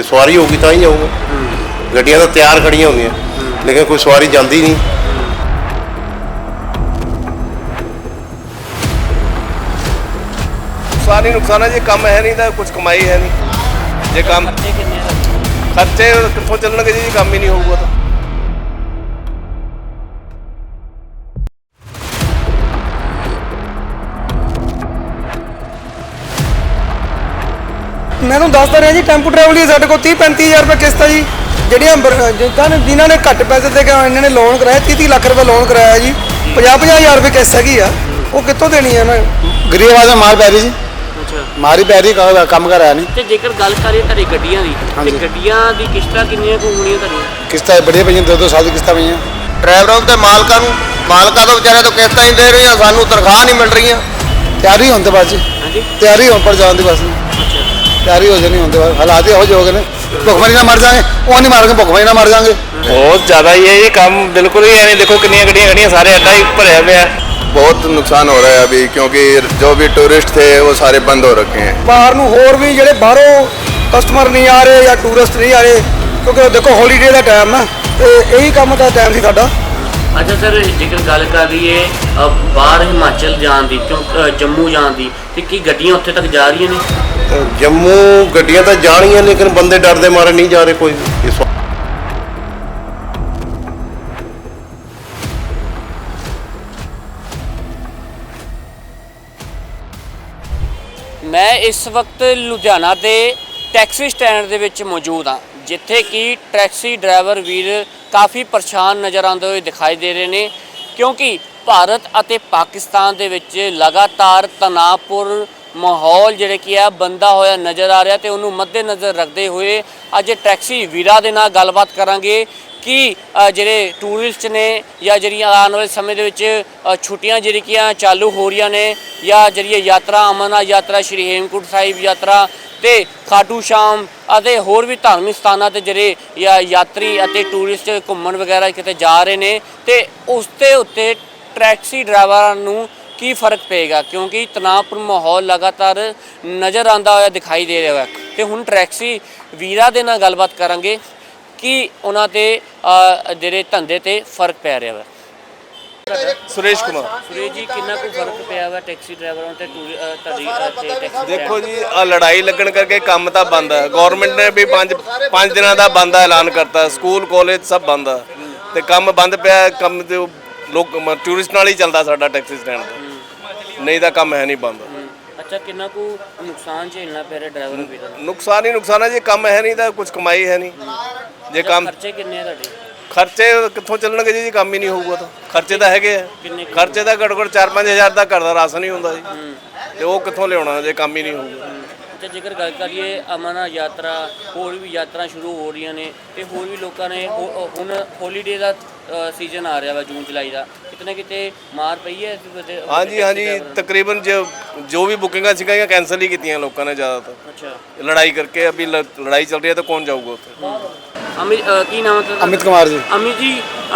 ਇਹ ਸਵਾਰੀ ਹੋਊਗੀ ਤਾਂ ਹੀ ਜਾਊਗਾ ਗੱਡੀਆਂ ਤਾਂ ਤਿਆਰ ਖੜੀਆਂ ਹੁੰਦੀਆਂ ਲੇਕਿਨ ਕੋਈ ਸਵਾਰੀ ਜਾਂਦੀ ਨਹੀਂ। ਨੁਕਸਾਨ ਹੀ ਨੁਕਸਾਨ ਹੈ ਜੇ ਕੰਮ ਹੈ ਨਹੀਂ ਤਾਂ ਕੁਝ ਕਮਾਈ ਹੈ ਨਹੀਂ। ਜੇ ਕੰਮ? ਖਰਚੇ ਕਿੱਥੋਂ ਚੱਲਣਗੇ ਜੀ ਕੰਮ ਹੀ ਨਹੀਂ ਹੋਊਗਾ ਤਾਂ। ਮੈਨੂੰ ਦੱਸਦਾ ਰਿਹਾ ਜੀ ਟੈਂਪੂ ਟਰੈਵਲ ਹੀ ਸਾਡੇ ਕੋਲ 30 35000 ਰੁਪਏ ਕਿਸ਼ਤ ਆ ਜੀ। ਜਿਹੜੀਆਂ ਬਰ- ਜਿਨ੍ਹਾਂ ਨੇ ਜਿਨ੍ਹਾਂ ਨੇ ਘੱਟ ਪੈਸੇ ਦੇ ਕੇ ਇਹਨਾਂ ਨੇ ਲੋਨ ਕਰਾਇਆ 30 30 ਲੱਖ ਰੁਪਏ ਲੋਨ ਕਰਾਇਆ ਜੀ। 50 50000 ਰੁਪਏ ਕਿਸ਼ਤ ਹੈਗੀ ਆ। ਉਹ ਕਿੱਥੋਂ ਦੇਣੀ ਹੈ ਨਾ? ਗਰੀਬ ਆਦਮੀ ਮਾਰ ਪੈ ਰਹੀ ਜੀ ਅੱਛਾ। ਮਾਰੀ ਪੈ ਰਹੀ ਕੰਮ- ਕੰਮ ਕਰ ਰਿਹਾ ਨਹੀਂ ਤੇ ਜੇਕਰ ਗੱਲ ਕਰੀਏ ਤੁਹਾਡੀ ਗੱਡੀਆਂ ਦੀ ਤੇ ਹਾਂਜੀ। ਗੱਡੀਆਂ ਦੀ ਕਿਸ਼ਤਾਂ ਕਿੰਨੀਆਂ ਕੁ ਹੋਣੀਆਂ ਤੁਹਾਡੀਆਂ? ਕਿਸ਼ਤਾਂ ਬੜੀਆਂ ਪਈਆਂ ਦੋ ਦੋ ਸਾਲ ਦੀ ਕਿਸ਼ਤਾਂ ਪਈਆਂ। ਡਰਾਈਵਰਾਂ ਤੇ ਮਾਲਕਾਂ ਨੂੰ ਮਾਲਕਾਂ ਤੋਂ ਵਿਚਾਰੇ ਤੋਂ ਕਿਸ਼ਤਾਂ ਹੀ ਦੇ ਰਹੀਆਂ ਸਾਨੂੰ ਤਨਖਾਹ ਨਹੀਂ ਮਿਲ ਰਹੀਆਂ। ਤਿਆਰੀ ਹੋਣ ਤੇ ਬਸ ਜੀ ਹਾਂਜੀ। ਤਿਆਰੀ ਹੋਣ ਪਰ ਜਾਣ ਦੀ ਬਸ ਤਿਆਰੀ ਹੋ ਜਾਣੀ ਹੁੰਦੇ ਬਸ ਹਾਲਾਤ ਇਹੋ ਜਿਹੇ ਹੋ ਗਏ ਨੇ ਭੁੱਖਮਰੀ ਨਾਲ ਮਰ ਜਾਗੇ ਉਹ ਨਹੀਂ ਮਾਰਾਂਗੇ ਭੁੱਖਮਰੀ ਨਾਲ ਮਰ ਜਾਗੇ ਬਹੁਤ ਜ਼ਿਆਦਾ ਹੀ ਹੈ ਇਹ ਕੰਮ ਬਿਲਕੁਲ ਹੀ ਹੈ ਨਹੀਂ ਦੇਖੋ ਕਿੰਨੀਆਂ ਗੱਡੀਆਂ ਖੜੀਆਂ ਸਾਰੇ ਅੱਡਾ ਹੀ ਭਰਿਆ ਪਿਆ बहुत नुकसान हो रहा है अभी क्योंकि जो भी टूरिस्ट थे वो सारे बंद हो रखे हैं ਬਾਹਰ ਨੂੰ ਹੋਰ ਵੀ ਜਿਹੜੇ ਬਾਹਰੋਂ ਕਸਟਮਰ ਨਹੀਂ ਆ ਰਹੇ ਜਾਂ ਟੂਰਿਸਟ ਨਹੀਂ ਆ ਰਹੇ ਕਿਉਂਕਿ ਦੇਖੋ ਹੌਲੀਡੇ ਦਾ ਟਾਈਮ ਨਾ ਤੇ ਇਹੀ ਕੰਮ ਦਾ ਟਾਈਮ ਸੀ ਸਾਡਾ ਅੱਛਾ ਸਰ ਜੇਕਰ ਗੱਲ ਕਰ ਰਹੀਏ ਅ, ਬਾਹਰ ਹਿਮਾਚਲ ਜਾਣ ਦੀ ਕਿਉਂ ਅ, ਜੰਮੂ ਜਾਣ ਦੀ ਤੇ ਕੀ ਗੱਡੀਆਂ ਉੱਥੇ ਤੱਕ ਜਾ ਰਹੀਆਂ ਨੇ ਅਹ ਜੰਮੂ ਗੱਡੀਆਂ ਤਾਂ ਜਾਣੀਆਂ, ਲੇਕਿਨ ਬੰਦੇ ਡਰਦੇ ਮਾਰੇ ਨਹੀਂ ਜਾ ਰਹੇ ਕੋਈ ਇਸ ਮੈਂ ਇਸ ਵਕਤ ਲੁਧਿਆਣਾ ਦੇ ਟੈਕਸੀ ਸਟੈਂਡ ਦੇ ਵਿੱਚ ਮੌਜੂਦ ਹਾਂ, ਜਿੱਥੇ ਕਿ ਟੈਕਸੀ ਡਰਾਈਵਰ ਵੀਰ ਕਾਫੀ ਪਰੇਸ਼ਾਨ ਨਜ਼ਰ ਆਉਂਦੇ ਹੋਏ ਦਿਖਾਈ ਦੇ ਰਹੇ ਨੇ, ਕਿਉਂਕਿ ਭਾਰਤ ਅਤੇ ਪਾਕਿਸਤਾਨ ਦੇ ਵਿੱਚ ਲਗਾਤਾਰ ਤਣਾਅਪੂਰ ਮਾਹੌਲ ਜਿਹੜੇ ਕੀ ਆ ਬੰਦਾ ਹੋਇਆ ਨਜ਼ਰ ਆ ਰਿਹਾ ਤੇ ਉਹਨੂੰ ਮੱਦੇ ਨਜ਼ਰ ਰੱਖਦੇ ਹੋਏ ਅੱਜ ਟੈਕਸੀ ਵੀਰਾਂ ਦੇ ਨਾਲ ਗੱਲਬਾਤ ਕਰਾਂਗੇ ਕਿ ਜਿਹੜੇ ਟੂਰਿਸਟ ਨੇ ਜਾਂ ਜਿਹੜੀਆਂ ਆਉਣ ਵਾਲੇ ਸਮੇਂ ਦੇ ਵਿੱਚ ਅ, ਛੁੱਟੀਆਂ ਜਿਹੜੀਆਂ ਚਾਲੂ ਹੋ ਰਹੀਆਂ ਨੇ ਜਾਂ ਜਿਹੜੀ ਯਾਤਰਾ ਅਮਰਨਾਥ ਯਾਤਰਾ ਸ਼੍ਰੀ ਹੇਮਕੁੰਟ ਸਾਹਿਬ ਯਾਤਰਾ ਤੇ ਖਾਟੂ ਸ਼ਾਮ ਅਤੇ ਹੋਰ ਵੀ ਧਾਰਮਿਕ ਸਥਾਨਾਂ ਤੇ ਜਿਹੜੇ ਯਾਤਰੀ ਅਤੇ ਟੂਰਿਸਟ ਘੁੰਮਣ ਵਗੈਰਾ ਕਿਤੇ ਜਾ ਰਹੇ ਨੇ ਤੇ ਉਸ ਦੇ ਉੱਤੇ ਟੈਕਸੀ ਡਰਾਈਵਰਾਂ ਨੂੰ ਕੀ ਫ਼ਰਕ ਪਏਗਾ? ਕਿਉਂਕਿ ਤਣਾਅਪੂਰ ਮਾਹੌਲ ਲਗਾਤਾਰ ਨਜ਼ਰ ਆਂਦਾ ਹੋਇਆ ਦਿਖਾਈ ਦੇ ਰਿਹਾ ਹੈ। ਤੇ ਹੁਣ ਟੈਕਸੀ ਵੀਰਾਂ ਦੇ ਨਾਲ ਗੱਲਬਾਤ ਕਰਾਂਗੇ ਕਿ ਉਹਨਾਂ ਤੇ ਜਿਹੜੇ ਧੰਦੇ ਤੇ ਫ਼ਰਕ ਪੈ ਰਿਹਾ ਹੈ। ਸੁਰੇਸ਼ ਕੁਮਾਰ। ਸੁਰੇਸ਼ ਜੀ ਕਿੰਨਾ ਕੁ ਫ਼ਰਕ ਪਿਆ ਵਾ ਟੈਕਸੀ ਡਰਾਈਵਰਾਂ ਤੇ ਤੁਹਾਡੀ ਤੇ ਟੈਕਸੀ ਦੇਖੋ ਜੀ ਆ ਲੜਾਈ ਲੱਗਣ ਕਰਕੇ ਕੰਮ ਤਾਂ ਬੰਦ ਹੈ। ਗਵਰਨਮੈਂਟ ਨੇ ਵੀ ਪੰਜ ਪੰਜ ਦਿਨਾਂ ਦਾ ਬੰਦ ਦਾ ਐਲਾਨ ਕਰਤਾ। ਸਕੂਲ ਕਾਲਜ ਸਭ ਬੰਦ ਆ। ਤੇ ਕੰਮ ਬੰਦ ਪਿਆ ਹੈ, ਕੰਮ ਤੇ ਲੋਕ ਟੂਰਿਸਟ ਨਾਲ ਹੀ ਚੱਲਦਾ ਸਾਡਾ ਟੈਕਸੀ ਸਟੈਂਡ। ਨਹੀਂ ਤਾਂ ਕੰਮ ਹੈ ਨਹੀਂ ਬੰਦ। ਅੱਛਾ ਕਿੰਨਾ ਕੁ ਨੁਕਸਾਨ ਝੇਲਣਾ ਪੈ ਰਿਹਾ ਡਰਾਈਵਰ ਵੀਰਾਂ ਨੂੰ ਨੁਕਸਾਨ ਹੀ ਨੁਕਸਾਨ ਹੈ ਜੇ ਕੰਮ ਹੈ ਨਹੀਂ ਤਾਂ ਕੁਝ ਕਮਾਈ ਹੈ ਨਹੀਂ। ਜੇ ਕੰਮ ਖਰਚੇ ਕਿੰਨੇ ਆ ਤੁਹਾਡੇ? ਖਰਚੇ ਕਿੱਥੋਂ ਚੱਲਣਗੇ ਜੀ ਜੇ ਕੰਮ ਹੀ ਨਹੀਂ ਹੋਊਗਾ ਤਾਂ। ਖਰਚੇ ਤਾਂ ਹੈਗੇ ਆ। ਕਿੰਨੇ ਕੁ? ਖਰਚੇ ਤਾਂ ਘੱਟੋ ਘੱਟ 4-5000 ਦਾ ਘਰ ਦਾ ਰਾਸ਼ਨ ਹੀ ਹੁੰਦਾ ਜੀ। ਤੇ ਉਹ ਕਿੱਥੋਂ ਲਿਆਉਣਾ ਜੇ ਕੰਮ ਹੀ ਨਹੀਂ ਹੋਊਗਾ। ਅੱਛਾ ਜੇਕਰ ਗੱਲ ਕਰੀਏ ਅਮਰਨਾਥ ਯਾਤਰਾ ਹੋਰ ਵੀ ਯਾਤਰਾ ਸ਼ੁਰੂ ਹੋ ਰਹੀਆਂ ਨੇ ਤੇ ਹੋਰ ਵੀ ਲੋਕਾਂ ਨੇ ਹੋ- ਹੁਣ ਹੌਲੀਡੇ ਦਾ ਸੀਜ਼ਨ ਆ ਰਿਹਾ ਵਾ ਜੂਨ ਜੁਲਾਈ ਦਾ। ਕਿਤਨੇ ਕਿਤੇ ਮਾਰ ਪਈ ਹੈ ਇਸ ਵਜ੍ਹੇ- ਹਾਂਜੀ ਹਾਂਜੀ ਤਕਰੀਬਨ ਜੋ ਜੋ ਵੀ ਬੁਕਿੰਗਾਂ ਸੀਗੀਆਂ ਕੈਨਸਲ ਹੀ ਕੀਤੀਆਂ ਲੋਕਾਂ ਨੇ ਜ਼ਿਆਦਾਤਰ। ਅੱਛਾ। ਲੜਾਈ ਕਰਕੇ ਅਭੀ ਲ- ਲੜਾਈ ਚੱਲ ਰਹੀ ਹੈ ਤਾਂ ਕੌਣ ਜਾਊਗਾ ਉੱਥੇ? ਅਮਿਤ ਅ, ਕੀ ਨਾਮ ਹੈ ਤੁਹਾਡਾ? ਅਮਿਤ ਕੁਮਾਰ ਜੀ। ਅਮਿਤ ਜੀ ਅ,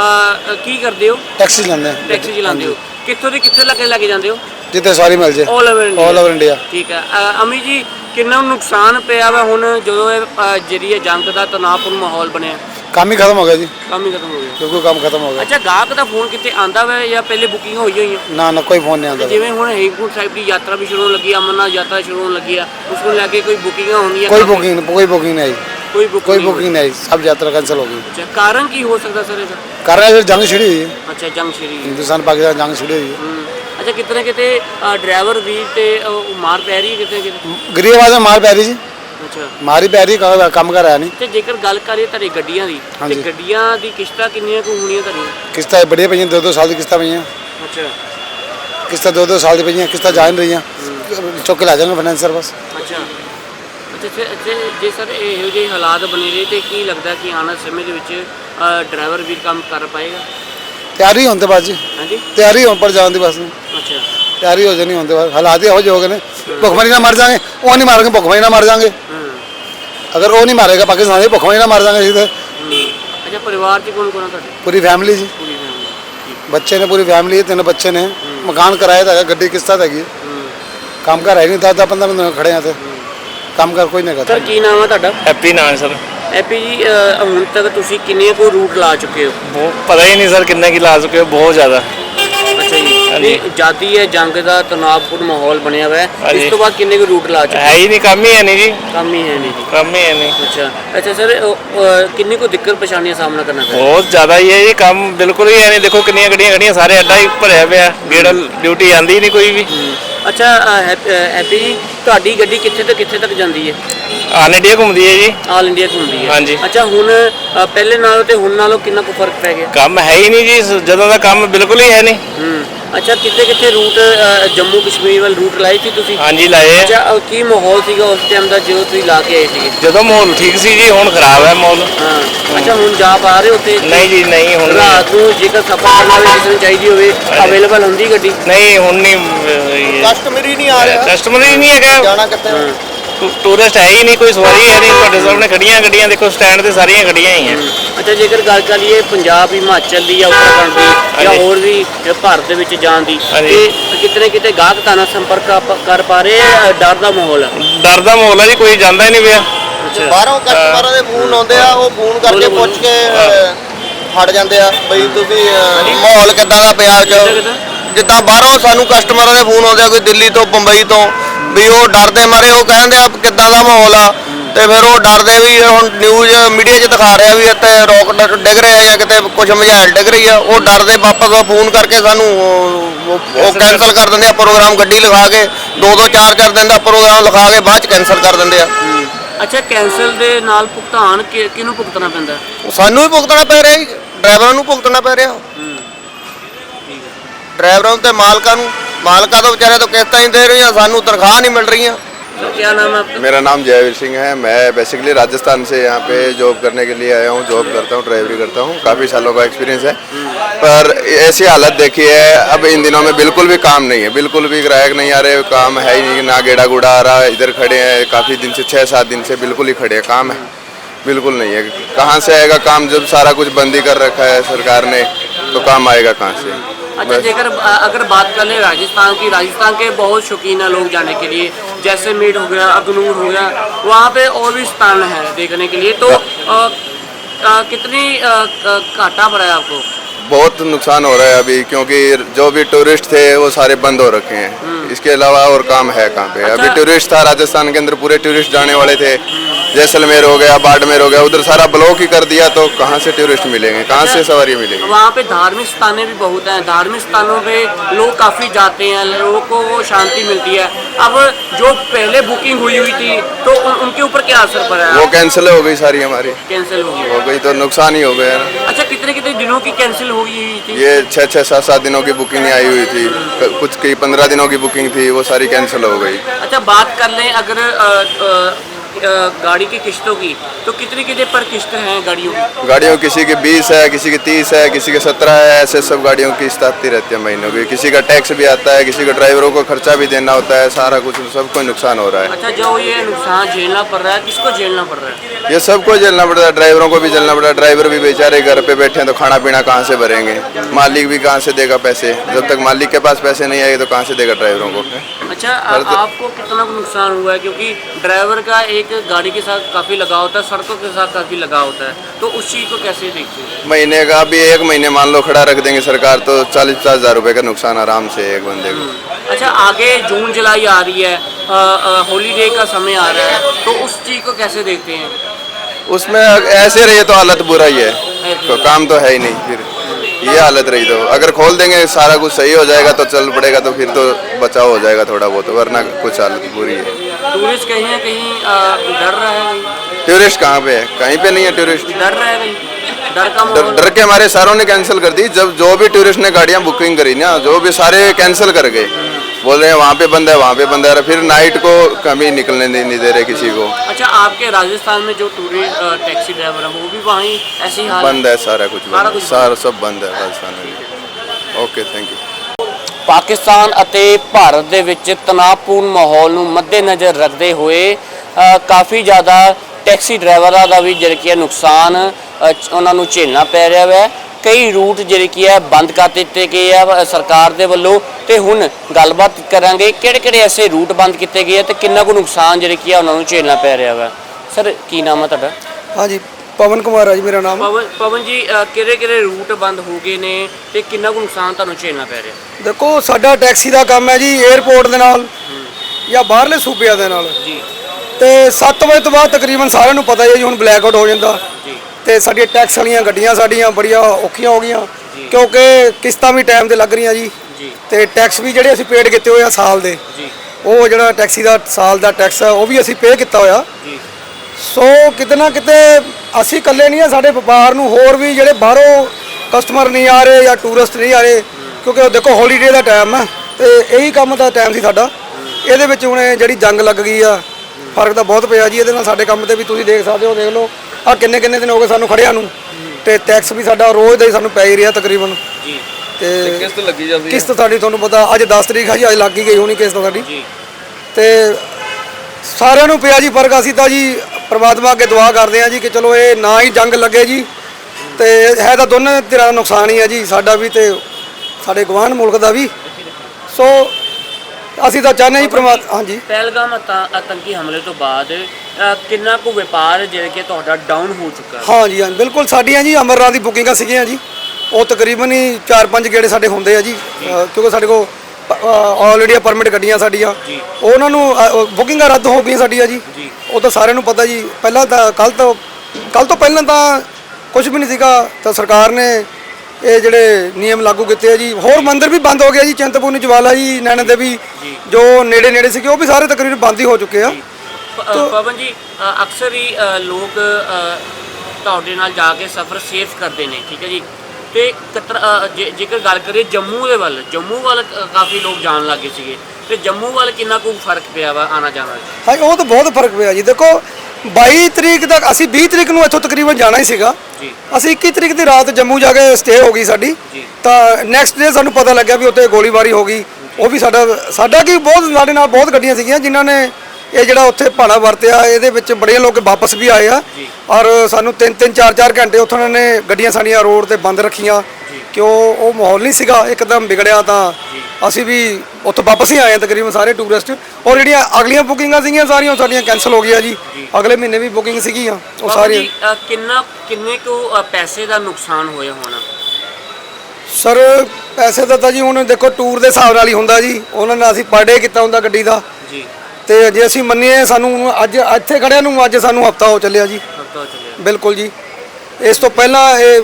ਅ, ਕੀ ਕਰਦੇ ਹੋ? ਟੈਕਸੀ ਲੈਂਦੇ ਹਾਂ। ਟੈਕਸੀ ਚਲਾਉਂਦੇ ਹੋ। ਕਿੱਥੋਂ ਦੇ ਕਿੱਥੇ ਲੱਗੇ ਲੱਗੇ ਜਾਂਦੇ ਹੋ? ਜਿੱਥੇ ਸਾਰੀ ਮਿਲ ਜੇ। 올 over India all over India ਠੀਕ ਹੈ। ਅ, ਅਮੀ ਜੀ ਕਿੰਨਾ ਨੁਕਸਾਨ ਪਿਆ ਵਾ ਹੁਣ ਜਦੋਂ ਇਹ ਅ, ਜਿਹੜੀ ਇਹ ਜੰਗ ਦਾ ਤਣਾਅਪੂਰਨ ਮਾਹੌਲ ਬਣਿਆ? ਕੰਮ ਹੀ ਖਤਮ ਹੋ ਗਿਆ ਜੀ। ਕੰਮ ਹੀ ਖਤਮ ਹੋ ਗਿਆ। ਕਿਉਂਕਿ ਕੰਮ ਖਤਮ ਹੋ ਗਿਆ। ਅੱਛਾ ਗਾਹਕ ਦਾ ਫੋਨ ਕਿਤੇ ਆਂਦਾ ਵਾ ਜਾਂ ਪਹਿਲੇ ਬੁਕਿੰਗ ਹੋਈ ਹੋਈ ਹੈ ਨਾ ਨਾ ਕੋਈ ਫੋਨ ਨਹੀਂ ਆਉਂਦਾ ਜਿਵੇਂ ਹੁਣ ਹੇਮਕੁੰਟ ਸਾਹਿਬ ਦੀ ਯਾਤਰਾ ਵੀ ਸ਼ੁਰੂ ਹੋਣ ਲੱਗੀ ਹੈ, ਅਮਰਨਾਥ ਯਾਤਰਾ ਸ਼ੁਰੂ ਹੋਣ ਲੱਗੀ ਆ ਉਸ ਨੂੰ ਲੈ ਕੇ ਕੋਈ ਬੁਕਿੰਗਾਂ ਹੁੰਦੀਆਂ ਕੋਈ ਕਾਫੀ? ਬੁਕਿੰਗ ਕੋਈ ਬੁਕਿੰਗ ਨਹੀਂ ਆਈ। ਕੋਈ ਬੁਕਿੰਗ ਕੋਈ ਬੁਕਿੰਗ ਨਹੀਂ ਆਈ। ਸਭ ਯਾਤਰਾ ਕੈਂਸਲ ਹੋ ਗਈ। ਅੱਛਾ ਕਾਰਨ ਕੀ ਹੋ ਸਕਦਾ ਸਰ ਇਹਦਾ? ਕਰ ਰਹੇ ਜੰਗ ਛਿੜੀ ਹੋਈ ਹੈ। ਅੱਛਾ ਜੰਗ ਸ਼ਰੀ ਹਿੰਦੁਸਤਾਨ ਪਾਕਿਸਤਾਨ ਜੰਗ ਛਿੜੀ ਹੋਈ ਹੈ। ਹਮ, ਅੱਛਾ ਕਿਤਨੇ ਕਿਤੇ ਡਰਾਈਵਰ ਵੀਰ ਤੇ ਅ, ਉਹ ਮਾਰ ਪੈ ਰਹੀ ਹੈ ਕਿਤੇ ਕਿਤੇ? ਗਰੀਬ ਆਦਮੀ ਮਾਰ ਪੈ ਰਹੀ ਜੀ ਅੱਛਾ। ਮਾਰੀ ਪੈ ਰਹੀ ਕੰਮ- ਕੰਮ ਕਰ ਰਿਹਾ ਨਹੀਂ। ਤੇ ਜੇਕਰ ਗੱਲ ਕਰੀਏ ਤੁਹਾਡੀ ਗੱਡੀਆਂ ਦੀ ਤੇ ਹਾਂਜੀ। ਗੱਡੀਆਂ ਦੀ ਕਿਸ਼ਤਾਂ ਕਿੰਨੀਆਂ ਕੁ ਹੋਣੀਆਂ ਤੁਹਾਡੀਆਂ? ਕਿਸ਼ਤਾਂ ਬੜੀਆਂ ਪਈਆਂ ਦੋ ਦੋ ਸਾਲ ਦੀ ਕਿਸ਼ਤਾਂ ਪਈਆਂ। ਅੱਛਾ। ਕਿਸ਼ਤਾਂ ਦੋ ਦੋ ਸਾਲ ਦੀ ਪਈਆਂ ਕਿਸ਼ਤਾਂ ਜਾ ਨਹੀਂ ਰਹੀਆਂ। ਚੁੱਕ ਕੇ ਲੈ ਜਾਣਗੇ ਫਾਈਨੈਂਸਰ ਬਸ ਅੱਛਾ। ਅੱਛਾ ਤੇ- ਤੇ ਜੇ ਸਰ ਇਹੋ ਜਿਹੇ ਹਾਲਾਤ ਬਣੇ ਰਹੇ ਤੇ ਕੀ ਲੱਗਦਾ ਕਿ ਆਉਣ ਵਾਲੇ ਸਮੇਂ ਦੇ ਵਿੱਚ ਡਰਾਈਵਰ ਵੀ ਕੰਮ ਕਰ ਪਾਏਗਾ? ਤਿਆਰੀ ਹੁੰਦੇ ਬਸ ਹਾਂਜੀ। ਤਿਆਰੀ ਹੋਣ ਪਰ ਜਾਣ ਦੀ ਬਸ। ਅੱਛਾ। ਤਿਆਰੀ ਹੋ ਜਣੀ ਹੁੰਦੇ ਬਸ ਹਾਲਾਤ ਇਹੋ ਜਿਹੇ ਹੋ ਗਏ ਨੇ। ਭੁੱਖਮਰੀ ਨਾਲ ਮਰ ਜਾਗੇ ਉਹ ਨਹੀਂ ਮਾਰਾਂਗੇ ਭੁੱਖਮਰੀ ਨਾਲ ਮਰ ਜਾਗੇ ਅਗਰ ਉਹ ਨਹੀਂ ਮਾਰੇਗਾ ਪਾਕਿਸਤਾਨ ਦੇ ਭੁੱਖਮਰੀ ਨਾਲ ਮਰ ਜਾਗੇ ਜੀ ਤੇ। ਅੱਛਾ ਪਰਿਵਾਰ ਚ ਕੌਣ ਕੌਣ ਤੁਹਾਡੇ? ਪੂਰੀ ਫੈਮਿਲੀ ਜੀ। ਪੂਰੀ ਫੈਮਿਲੀ ਬੱਚੇ ਨੇ ਪੂਰੀ ਫੈਮਿਲੀ ਹੈ ਤਿੰਨ ਬੱਚੇ ਨੇ। ਮਕਾਨ ਕਰਾਇਆ ਤਾਂ ਗੱਡੀ ਕਿਸ਼ਤਾ ਤਾਂ ਹੈਗੀ। ਕੰਮ ਕਰ ਹੈ ਨਹੀਂ 10 15 ਮਿੰਟ ਖੜੇ ਆ ਤੇ। ਕੰਮ ਕਰ ਕੋਈ ਨਹੀਂ ਕਰਦਾ ਸਰ ਕੀ ਨਾਮ ਹੈ ਤੁਹਾਡਾ? ਹੈਪੀ ਨਾਮ ਸਰ। ਐਪੀ ਜੀ ਅ, ਹੁਣ ਤੱਕ ਤੁਸੀਂ ਕਿੰਨੇ ਕੋ ਰੂਟ ਲਾ ਚੁੱਕੇ ਹੋ? ਬਹੁਤ ਪਤਾ ਹੀ ਨਹੀਂ ਸਰ ਕਿੰਨੇ ਕੀ ਲਾ ਚੁੱਕੇ ਹੋ ਬਹੁਤ ਜ਼ਿਆਦਾ। ਜੀ ਜਾਦੀ ਹੈ ਜੰਗ ਦਾ ਤਣਾਅਪੂਰਨ ਮਾਹੌਲ ਬਣਿਆ ਹੋਇਆ ਹੈ। ਹਾਂਜੀ। ਇਸ ਤੋਂ ਬਾਅਦ ਕਿੰਨੇ ਕੁ ਰੂਟ ਲਾ ਚੁੱਕੇ ਹੈ ਹੀ ਨਹੀਂ ਕੰਮ ਹੀ ਹੈ ਨਹੀਂ ਜੀ। ਕੰਮ ਹੀ ਹੈ ਨਹੀਂ ਜੀ। ਕੰਮ ਹੀ ਹੈ ਨਹੀਂ। ਅੱਛਾ। ਅੱਛਾ ਸਰ ਕਿੰਨੀ ਕੋ ਦਿੱਕਤ ਪਰੇਸ਼ਾਨੀਆਂ ਦਾ ਸਾਹਮਣਾ ਕਰਨਾ ਪਿਆ? ਬਹੁਤ ਜ਼ਿਆਦਾ ਹੀ ਹੈ ਇਹ ਕੰਮ ਬਿਲਕੁਲ ਹੀ ਹੈ ਨਹੀਂ। ਦੇਖੋ ਕਿੰਨੀਆਂ ਗੱਡੀਆਂ ਗੱਡੀਆਂ ਸਾਰੇ ਅੱਡਾ ਹੀ ਭਰਿਆ ਪਿਆ। ਗੇੜਾ ਡਿਊਟੀ ਆਂਦੀ ਨਹੀਂ ਕੋਈ ਵੀ। ਅੱਛਾ ਅ, ਹੈਪ- ਅ, ਹੈਪੀ ਜੀ ਤੁਹਾਡੀ ਗੱਡੀ ਕਿੱਥੇ ਤੋਂ ਕਿੱਥੇ ਤੱਕ ਜਾਂਦੀ ਹੈ? ਆਲ ਇੰਡੀਆ ਘੁੰਮਦੀ ਹੈ ਜੀ। ਆਲ ਇੰਡੀਆ ਘੁੰਮਦੀ ਹੈ। ਹਾਂਜੀ। ਅੱਛਾ ਹੁਣ ਅ, ਪਹਿਲੇ ਨਾਲੋਂ ਤੇ ਹੁਣ ਨਾਲੋਂ ਕਿੰਨਾ ਕੁ ਫ਼ਰਕ ਪੈ ਗਿਆ? ਕੰਮ ਹੈ ਹੀ ਨਹੀਂ ਜੀ ਜਦੋਂ ਦਾ ਕੰਮ ਬਿਲਕੁਲ ਹੀ ਹੈ ਨਹੀਂ। ਹੂੰ। ਅੱਛਾ ਕਿੱਥੇ ਕਿੱਥੇ ਰੂਟ ਅ, ਜੰਮੂ ਕਸ਼ਮੀਰ ਵੱਲ ਰੂਟ ਲਾਏ ਸੀ ਤੁਸੀਂ? ਹਾਂਜੀ ਲਾਏ ਆ। ਅੱਛਾ ਅ, ਕੀ ਮਾਹੌਲ ਸੀਗਾ ਉਸ ਟਾਈਮ ਦਾ ਜਦੋਂ ਤੁਸੀਂ ਲਾ ਕੇ ਆਏ ਸੀਗੇ? ਜਦੋਂ ਮਾਹੌਲ ਠੀਕ ਸੀ ਜੀ ਹੁਣ ਖਰਾਬ ਹੈ ਮਾਹੌਲ। ਹਾਂ। ਅੱਛਾ ਹੁਣ ਜਾ ਪਾ ਰਹੇ ਉੱਥੇ? ਨਹੀਂ ਜੀ ਨਹੀਂ ਹੁਣ ਨਹੀਂ। ਰਾਤ ਨੂੰ ਜੇਕਰ ਸਫਰ ਕਰਨਾ ਹੋਵੇ ਕਿਸੇ ਨੂੰ ਚਾਹੀਦੀ ਹੋਵੇ ਅਵੇਲੇਬਲ ਹੁੰਦੀ ਗੱਡੀ? ਨਹੀਂ ਹੁਣ ਨਹੀਂ ਕਸਟਮਰ ਹੀ ਨਹੀਂ ਆ ਰਿਹਾ। ਕਸਟਮਰ ਹੀ ਨਹੀਂ ਹੈਗਾ। ਜਾਣਾ ਕਿੱਥੇ? ਹਾਂ। ਟੂਰਿਸਟ ਹੈ ਹੀ ਨਹੀਂ ਕੋਈ ਸਵਾਰੀ ਹੈ ਨਹੀਂ ਤੁਹਾਡੇ ਸਾਹਮਣੇ ਖੜੀਆਂ ਗੱਡੀਆਂ ਦੇਖੋ ਸਟੈਂਡ ਤੇ ਸਾਰੀਆਂ ਗੱਡੀਆਂ ਹੀ ਹੈ ਅੱਛਾ ਜੇਕਰ ਗੱਲ ਕਰੀਏ ਪੰਜਾਬ ਹਿਮਾਚਲ ਦੀ ਜਾਂ ਉੱਤਰਾਖੰਡ ਦੀ ਜਾਂ। ਹੋਰ ਵੀ ਭਾਰਤ ਦੇ ਵਿੱਚ ਜਾਣ ਦੀ। ਤੇ ਕਿਤਨੇ ਕਿਤੇ ਗਾਹਕ ਤਾਂ ਨਾਲ ਸੰਪਰਕ ਕਰ ਪਾ ਰਹੇ ਡਰ ਦਾ ਮਾਹੌਲ ਹੈ ਡਰ ਦਾ ਮਾਹੌਲ ਹੈ ਜੀ ਕੋਈ ਜਾਂਦਾ ਹੀ ਨਹੀਂ ਪਿਆ ਅੱਛਾ ਬਾਹਰੋਂ ਕਸਟਮਰਾਂ ਦੇ ਫੋਨ ਆਉਂਦੇ ਆ ਉਹ ਫੋਨ ਕਰਕੇ। ਪੁੱਛ ਕੇ ਹਟ ਜਾਂਦੇ ਆ ਬਈ ਤੁਸੀਂ ਮਾਹੌਲ ਕਿੱਦਾਂ ਦਾ ਪਿਆਰ ਚ? ਜਿੱਦਾਂ ਬਾਹਰੋਂ ਸਾਨੂੰ ਕਸਟਮਰਾਂ ਦੇ ਫੋਨ ਆਉਂਦੇ ਆ ਕੋਈ ਦਿੱਲੀ ਤੋਂ ਬੰਬਈ ਤੋਂ ਵੀ ਉਹ ਡਰਦੇ ਮਾਰੇ ਉਹ ਕਹਿੰਦੇ ਆ ਕਿੱਦਾਂ ਦਾ ਮਾਹੌਲ ਆ। ਤੇ ਫਿਰ ਉਹ ਡਰਦੇ ਵੀ ਹੁਣ ਨਿਊਜ਼ ਮੀਡੀਆ 'ਚ ਦਿਖਾ ਰਿਹਾ ਵੀ ਇੱਥੇ ਰੋਕਟ ਡਿੱਗ ਰਿਹਾ ਜਾਂ ਕਿਤੇ ਕੁਝ ਮਝੈਲ ਡਿੱਗ ਰਹੀ ਆ। ਉਹ ਡਰਦੇ ਵਾਪਸ ਫੋਨ ਕਰਕੇ ਸਾਨੂੰ ਉਹ- ਕੈਨਸਲ ਕਰ ਦਿੰਦੇ ਆ। ਪ੍ਰੋਗਰਾਮ ਗੱਡੀ ਲਿਖਾ ਕੇ ਦੋ ਦੋ ਚਾਰ ਚਾਰ ਦਿਨ ਦਾ ਪ੍ਰੋਗਰਾਮ ਲਿਖਾ ਕੇ ਬਾਅਦ ਚ ਕੈਨਸਲ ਕਰ ਦਿੰਦੇ ਆ। ਅੱਛਾ ਕੈਂਸਲ ਦੇ ਨਾਲ ਭੁਗਤਾਨ ਕਿਹਨੂੰ ਭੁਗਤਣਾ ਪੈਂਦਾ? ਸਾਨੂੰ ਹੀ ਭੁਗਤਣਾ ਪੈ ਰਿਹਾ ਜੀ ਡਰਾਈਵਰਾਂ ਨੂੰ ਭੁਗਤਣਾ ਪੈ ਰਿਹਾ। ਡਰਾਈਵਰਾਂ ਤੇ ਮਾਲਕਾਂ ਨੂੰ। मालका तो बेचारे तो किस्त ही दे रही हैं सानू तनखा नहीं मिल रही हैं क्या नाम है मेरा नाम जयवीर सिंह है मैं बेसिकली राजस्थान से यहाँ पे जॉब करने के लिए आया हूँ जॉब करता हूँ ड्राइवरी करता हूँ काफ़ी सालों का एक्सपीरियंस है पर ऐसी हालत देखी है अब इन दिनों में बिल्कुल भी काम नहीं है बिल्कुल भी ग्राहक नहीं आ रहे काम है ही नहीं ना गेड़ा गुड़ा आ रहा है इधर खड़े हैं काफ़ी दिन से छः सात दिन से बिल्कुल ही खड़े हैं काम है बिल्कुल नहीं है कहाँ से आएगा काम जब सारा कुछ बंदी कर रखा है सरकार ने तो काम आएगा कहाँ से अच्छा जेकर अगर बात कर ले राजस्थान की राजस्थान के बहुत शौकीन है लोग जाने के लिए जैसलमेर हो गया अखनूर हो गया वहाँ पे और भी स्थान है देखने के लिए तो अ, अ, कितनी अ, अ, घाटा पड़ा है आपको बहुत नुकसान हो रहा है अभी क्योंकि जो भी टूरिस्ट थे वो सारे बंद हो रखे हैं इसके अलावा और काम है कहाँ पे अभी अच्छा। टूरिस्ट था राजस्थान के अंदर पूरे टूरिस्ट जाने वाले थे जैसलमेर हो गया बाड़मेर हो गया उधर सारा ब्लॉक ही कर दिया तो कहाँ से टूरिस्ट मिलेंगे? कहाँ से सवारी मिलेगी? वहाँ पे धार्मिक स्थानें भी बहुत हैं। धार्मिक स्थानों पे लोग काफ़ी जाते हैं लोगों को वो शांति मिलती है। अब जो पहले बुकिंग हुई हुई थी तो उन, उनके ऊपर क्या असर पड़ा? वो कैंसिल हो गई सारी हमारी। कैंसिल हो गई। हो गई तो नुकसान ही हो गया। अच्छा कितने कितने दिनों की कैंसिल हो गई हुई थी? ये छः छः सात सात दिनों की बुकिंग आई हुई थी। कुछ की पंद्रह दिनों की बुकिंग थी वो सारी कैंसिल हो गई। अच्छा बात कर लें अगर गाड़ी की किस्तों की तो कितने कितने पर किस्त हैं गाड़ियों की? गाड़ियों किसी की बीस है किसी की तीस है किसी के सत्रह है ऐसे सब गाड़ियों की किस्त आती रहती है महीनों की। किसी का टैक्स भी आता है किसी का ड्राइवरों को खर्चा भी देना होता है सारा कुछ सबको नुकसान हो रहा है। अच्छा जो ये नुकसान झेलना पड़ रहा है किसको झेलना पड़ रहा है? ये सबको झेलना पड़ता है ड्राइवरों को भी झेलना पड़ रहा है। ड्राइवर भी बेचारे घर पे बैठे हैं तो खाना पीना कहाँ से भरेंगे? मालिक भी कहाँ से देगा पैसे? जब तक मालिक के पास पैसे नहीं आएँगे तो कहाँ से देगा ड्राइवरों को? अच्छा आपको कितना नुकसान हुआ है? क्योंकि ड्राइवर का एक गाड़ी के साथ काफ़ी लगाव होता है सड़कों के साथ काफ़ी लगाव होता है। तो उस चीज़ को कैसे देखते हैं? महीने का अभी एक महीने मान लो खड़ा रख देंगे सरकार तो चालीस पचास हज़ार रुपए का नुकसान आराम से एक बंदे को। अच्छा आगे जून जुलाई आ रही है हॉलीडे का समय आ रहा है तो उस चीज़ को कैसे देखते हैं? उसमें ऐसे रही तो हालत बुरा ही है। तो काम तो है ही नहीं फिर ये हालत रही तो। अगर खोल देंगे सारा कुछ सही हो जाएगा तो चल पड़ेगा तो फिर तो बचाव हो जाएगा थोड़ा बहुत वरना कुछ हालत बुरी है। टूरिस्ट कहीं ना कहीं डर रहा है टूरिस्ट कहाँ पे है? कहीं पे नहीं है टूरिस्ट। डर रहा है कहीं? डर का डर, डर के हमारे सारों ने कैंसिल कर दी। जब जो भी टूरिस्ट ने गाड़ियाँ बुकिंग करी ना जो भी सारे कैंसिल कर गए। बोल रहे हैं वहाँ पे बंद है वहाँ पे बंद है। फिर नाइट को कमी निकलने नहीं नहीं दे रहे किसी को। अच्छा आपके राजस्थान में जो टूरिस्ट टैक्सी ड्राइवर है वो भी वहीं ऐसी बंद है सारा कुछ सारा कुछ सारा सब बंद है राजस्थान में। ओके थैंक यू ਪਾਕਿਸਤਾਨ ਅਤੇ ਭਾਰਤ ਦੇ ਵਿੱਚ ਤਣਾਅਪੂਰਨ ਮਾਹੌਲ ਨੂੰ ਮੱਦੇਨਜ਼ਰ ਰੱਖਦੇ ਹੋਏ ਕਾਫੀ ਜ਼ਿਆਦਾ ਟੈਕਸੀ ਡਰਾਈਵਰਾਂ ਦਾ ਵੀ ਜਿਹੜਾ ਕਿ ਹੈ ਨੁਕਸਾਨ ਉਹਨਾਂ ਨੂੰ ਝੇਲਣਾ ਪੈ ਰਿਹਾ ਹੈ ਕਈ ਰੂਟ ਜਿਹੜੇ ਕੀ ਹੈ ਬੰਦ ਕਰ ਦਿੱਤੇ ਗਏ ਆ ਸਰਕਾਰ ਦੇ ਵੱਲੋਂ। ਤੇ ਹੁਣ ਗੱਲਬਾਤ ਕਰਾਂਗੇ ਕਿਹੜੇ ਕਿਹੜੇ ਐਸੇ ਰੂਟ ਬੰਦ ਕੀਤੇ ਗਏ ਆ ਤੇ ਕਿੰਨਾ ਕੁ ਨੁਕਸਾਨ ਜਿਹੜੇ ਕੀ ਆ ਉਹਨਾਂ ਨੂੰ ਝੇਲਣਾ ਪੈ ਰਿਹਾ ਵਾ। ਸਰ, ਕੀ ਨਾਮ ਹੈ ਤੁਹਾਡਾ? ਹਾਂਜੀ ਪਵਨ ਕੁਮਾਰ ਆ ਜੀ ਮੇਰਾ ਨਾਮ। ਪਵਨ ਪਵਨ ਜੀ ਕਿਹੜੇ ਕਿਹੜੇ ਰੂਟ ਬੰਦ ਹੋ ਗਏ ਨੇ ਤੇ ਕਿੰਨਾ ਕੁ ਨੁਕਸਾਨ ਤੁਹਾਨੂੰ ਝੇਲਣਾ ਪੈ ਰਿਹਾ? ਦੇਖੋ ਸਾਡਾ ਟੈਕਸੀ ਦਾ ਕੰਮ ਹੈ ਜੀ 에어ਪੋਰਟ ਦੇ ਨਾਲ ਜਾਂ ਬਾਹਰਲੇ ਸੂਬਿਆਂ ਦੇ ਨਾਲ। ਜੀ। ਤੇ 7 ਵਜੇ ਤੋਂ ਬਾਅਦ ਤਕਰੀਬਨ ਸਾਰਿਆਂ ਨੂੰ ਪਤਾ ਹੀ ਹੈ ਜੀ ਹੁਣ ਬਲੈਕ ਆਊਟ ਹੋ ਜਾਂਦਾ। ਜੀ। ਤੇ ਸਾਡੀਆਂ ਟੈਕਸ ਵਾਲੀਆਂ ਗੱਡੀਆਂ ਸਾਡੀਆਂ ਬੜੀਆਂ ਔਖੀਆਂ ਹੋ ਗਈਆਂ। ਕਿਉਂਕਿ ਕਿਸ਼ਤਾਂ ਵੀ ਟਾਈਮ ਤੇ ਲੱਗ ਰਹੀਆਂ ਜੀ। ਤੇ ਟੈਕਸ ਵੀ ਜਿਹੜੇ ਅਸੀਂ ਪੇਡ ਕੀਤੇ ਹੋਏ ਆ ਸਾਲ ਦੇ ਜੀ। ਉਹ ਜਿਹੜਾ ਟੈਕਸੀ ਦਾ ਸਾਲ ਦਾ ਟੈਕਸ ਹੈ ਉਹ ਵੀ ਅਸੀਂ ਪੇ ਕੀਤਾ ਹੋਇਆ। ਸੋ ਕਿਤੇ ਨਾ ਕਿਤੇ ਅਸੀਂ ਇਕੱਲੇ ਨਹੀਂ ਆ ਸਾਡੇ ਵਪਾਰ ਨੂੰ ਹੋਰ ਵੀ ਜਿਹੜੇ ਬਾਹਰੋਂ ਕਸਟਮਰ ਨਹੀਂ ਆ ਰਹੇ ਜਾਂ ਟੂਰਿਸਟ ਨਹੀਂ ਆ ਰਹੇ ਕਿਉਂਕਿ ਉਹ ਦੇਖੋ ਹੌਲੀਡੇ ਦਾ ਟਾਈਮ ਹੈ ਤੇ ਇਹੀ ਕੰਮ ਦਾ ਟਾਈਮ ਸੀ ਸਾਡਾ। ਇਹਦੇ ਵਿੱਚ ਹੁਣ ਇਹ ਜਿਹੜੀ ਜੰਗ ਲੱਗ ਗਈ ਆ ਫ਼ਰਕ ਤਾਂ ਬਹੁਤ ਪਿਆ ਜੀ ਇਹਦੇ ਨਾਲ ਸਾਡੇ ਕੰਮ ਤੇ ਵੀ ਤੁਸੀਂ ਦੇਖ ਸਕਦੇ ਹੋ ਦੇਖ ਲਓ। ਆ ਕਿੰਨੇ ਕਿੰਨੇ ਦਿਨ ਹੋ ਗਏ ਸਾਨੂੰ ਖੜਿਆਂ ਨੂੰ ਤੇ ਟੈਕਸ ਵੀ ਸਾਡਾ ਰੋਜ਼ ਦਾ ਹੀ ਸਾਨੂੰ ਪੈ ਹੀ ਰਿਹਾ ਤਕਰੀਬਨ। ਜੀ। ਤੇ ਕਿਸ਼ਤ ਲੱਗੀ ਜਾਂਦੀ ਕਿਸ਼ਤ ਸਾਡੀ ਤੁਹਾਨੂੰ ਪਤਾ ਅੱਜ 10 ਤਰੀਕ ਹੈ ਜੀ ਅੱਜ ਲੱਗ ਹੀ ਗਈ ਹੋਣੀ ਕਿਸ਼ਤ ਸਾਡੀ। ਜੀ। ਤੇ ਸਾਰਿਆਂ ਨੂੰ ਪਿਆ ਜੀ ਫ਼ਰਕ ਅਸੀਂ ਤਾਂ ਜੀ ਪ੍ਰਮਾਤਮਾ ਅੱਗੇ ਦੁਆ ਕਰਦੇ ਹਾਂ ਜੀ ਕਿ ਚਲੋ ਇਹ ਨਾ ਹੀ ਜੰਗ ਲੱਗੇ ਜੀ ਤੇ ਹੈ ਤਾਂ ਦੋਨੇ ਧਿਰਾਂ ਦਾ ਨੁਕਸਾਨ ਹੀ ਹੈ ਜੀ ਸਾਡਾ ਵੀ ਤੇ ਸਾਡੇ ਗਵਾਂਢ ਮੁਲਕ ਦਾ ਵੀ। ਸੋ ਅਸੀਂ ਤਾਂ ਚਾਹੁੰਦੇ ਹਾਂ ਜੀ ਪ੍ਰਮਾਤਮਾ ਹਾਂਜੀ। ਪਹਿਲਗਾਮ ਆਤੰ- ਆਤੰਕੀ ਹਮਲੇ ਤੋਂ ਬਾਅਦ ਕਿੰਨਾ ਕੁ ਵਪਾਰ ਜਿਹੜਾ ਕਿ ਤੁਹਾਡਾ ਡਾਊਨ ਹੋ ਚੁੱਕਾ ਹੈ? ਹਾਂ ਜੀ ਹਾਂ ਬਿਲਕੁਲ ਸਾਡੀਆਂ ਜੀ ਅਮਰਨਾਥ ਦੀ ਬੁਕਿੰਗਾਂ ਸੀਗੀਆਂ ਜੀ। ਉਹ ਤਕਰੀਬਨ ਹੀ 4-5 ਗੇੜੇ ਸਾਡੇ ਹੁੰਦੇ ਆ ਜੀ ਕਿਉਂਕਿ ਸਾਡੇ ਕੋਲ ਆਲਰੇਡੀ ਪਰਮਿਟ ਗੱਡੀਆਂ ਸਾਡੀਆਂ। ਉਹਨਾਂ ਨੂੰ ਬੁਕਿੰਗਾਂ ਰੱਦ ਹੋ ਗਈਆਂ ਸਾਡੀਆਂ ਜੀ। ਉਹ ਤਾਂ ਸਾਰਿਆਂ ਨੂੰ ਪਤਾ ਜੀ। ਪਹਿਲਾਂ ਤਾਂ ਕੱਲ ਤੋਂ ਕੱਲ ਤੋਂ ਪਹਿਲਾਂ ਤਾਂ ਕੁਝ ਵੀ ਨਹੀਂ ਸੀਗਾ। ਤਾਂ ਸਰਕਾਰ ਨੇ ਇਹ ਜਿਹੜੇ ਨਿਯਮ ਲਾਗੂ ਕੀਤੇ ਆ ਜੀ। ਹੋਰ ਮੰਦਿਰ ਵੀ ਬੰਦ ਹੋ ਗਿਆ ਜੀ। ਚਿੰਤਪੂਰਨੀ ਜਵਾਲਾ ਜੀ ਨੈਣਾ ਦੇਵੀ ਜੋ। ਨੇੜੇ ਨੇੜੇ ਸੀਗੇ ਉਹ ਵੀ ਸਾਰੇ ਤਕਰੀਬਨ ਬੰਦ ਹੀ ਹੋ ਚੁੱਕੇ ਆ। ਪਵਨ ਜੀ ਅਕਸਰ ਹੀ ਲੋਕ ਤੁਹਾਡੇ ਨਾਲ ਜਾ ਕੇ ਸਫ਼ਰ ਸੇਫ ਕਰਦੇ ਨੇ। ਠੀਕ ਹੈ ਜੀ? ਤੇ ਕਤਰ- ਅ, ਜੇ- ਜੇਕਰ ਗੱਲ ਕਰੀਏ ਜੰਮੂ ਦੇ ਵੱਲ ਜੰਮੂ ਵੱਲ ਕ- ਕਾਫੀ ਲੋਕ ਜਾਣ ਲੱਗੇ ਸੀਗੇ। ਤੇ ਜੰਮੂ ਵੱਲ ਕਿੰਨਾ ਕੁ ਫ਼ਰਕ ਪਿਆ ਵਾ ਆਣਾ ਜਾਣਾ ਹਾਂ ਉਹ ਤਾਂ ਬਹੁਤ ਫ਼ਰਕ ਪਿਆ ਜੀ। ਦੇਖੋ 22 ਤਰੀਕ ਤੱਕ ਅਸੀਂ 20 ਤਰੀਕ ਨੂੰ ਇੱਥੋਂ ਤਕਰੀਬਨ ਜਾਣਾ ਹੀ ਸੀਗਾ। ਜੀ। ਅਸੀਂ 21 ਤਰੀਕ ਦੀ ਰਾਤ ਜੰਮੂ ਜਾ ਕੇ ਸਟੇ ਹੋ ਗਈ ਸਾਡੀ। ਜੀ। ਤਾਂ ਨੈਕਸਟ ਡੇ ਸਾਨੂੰ ਪਤਾ ਲੱਗਿਆ ਵੀ ਉੱਥੇ ਗੋਲੀਬਾਰੀ ਹੋ ਗਈ। ਉਹ ਵੀ ਸਾਡਾ ਸਾਡਾ ਕੀ ਬਹੁਤ ਸਾਡੇ ਨਾਲ ਬਹੁਤ ਗੱਡੀਆਂ ਸੀਗੀਆਂ ਜਿਨ੍ਹਾਂ ਨੇ ਇਹ ਜਿਹੜਾ ਉੱਥੇ ਭਾਣਾ ਵਰਤਿਆ ਇਹਦੇ ਵਿੱਚ ਬੜੇ ਲੋਕ ਵਾਪਸ ਵੀ ਆਏ ਆ। ਔਰ ਸਾਨੂੰ 3-3 4-4 ਘੰਟੇ ਉੱਥੋਂ ਉਹਨਾਂ ਨੇ ਗੱਡੀਆਂ ਸਾਡੀਆਂ ਰੋਡ ਤੇ ਬੰਦ ਰੱਖੀਆਂ। ਕਿਉਂ ਉਹ ਮਾਹੌਲ ਨਹੀਂ ਸੀਗਾ ਇੱਕਦਮ ਵਿਗੜਿਆ ਤਾਂ ਅਸੀਂ ਵੀ ਉੱਥੋਂ ਵਾਪਸ ਹੀ ਆਏ ਹਾਂ ਤਕਰੀਬਨ ਸਾਰੇ ਟੂਰਿਸਟ। ਔਰ ਜਿਹੜੀਆਂ ਅਗਲੀਆਂ ਬੁਕਿੰਗਾਂ ਸੀਗੀਆਂ ਸਾਰੀਆਂ ਸਾਡੀਆਂ ਕੈਨਸਲ ਹੋ ਗਈਆਂ ਜੀ। ਅਗਲੇ ਮਹੀਨੇ ਵੀ ਬੁਕਿੰਗ ਸੀਗੀਆਂ ਉਹ ਅ, ਕਿੰਨਾ ਕਿੰਨੇ ਕੁ ਪੈਸੇ ਦਾ ਨੁਕਸਾਨ ਹੋਇਆ ਹੋਣਾ? ਸਰ ਪੈਸੇ ਦਾ ਤਾਂ ਜੀ ਹੁਣ ਦੇਖੋ ਟੂਰ ਦੇ ਹਿਸਾਬ ਨਾਲ ਹੀ ਹੁੰਦਾ ਜੀ। ਉਹਨਾਂ ਨੇ ਅਸੀਂ ਪਰ ਡੇ ਕੀਤਾ ਹੁੰਦਾ ਗੱਡੀ ਦਾ। ਜੀ। ਤੇ ਜੇ ਅਸੀਂ ਮੰਨੀਏ ਸਾਨੂੰ ਅੱਜ ਇੱਥੇ ਖੜਿਆ ਨੂੰ ਅੱਜ ਸਾਨੂੰ ਹਫਤਾ ਹੋ ਚੱਲਿਆ ਜੀ। ਹਫਤਾ ਚੱਲਿਆ। ਬਿਲਕੁਲ ਜੀ। ਇਸ ਤੋਂ ਪਹਿਲਾਂ ਇਹ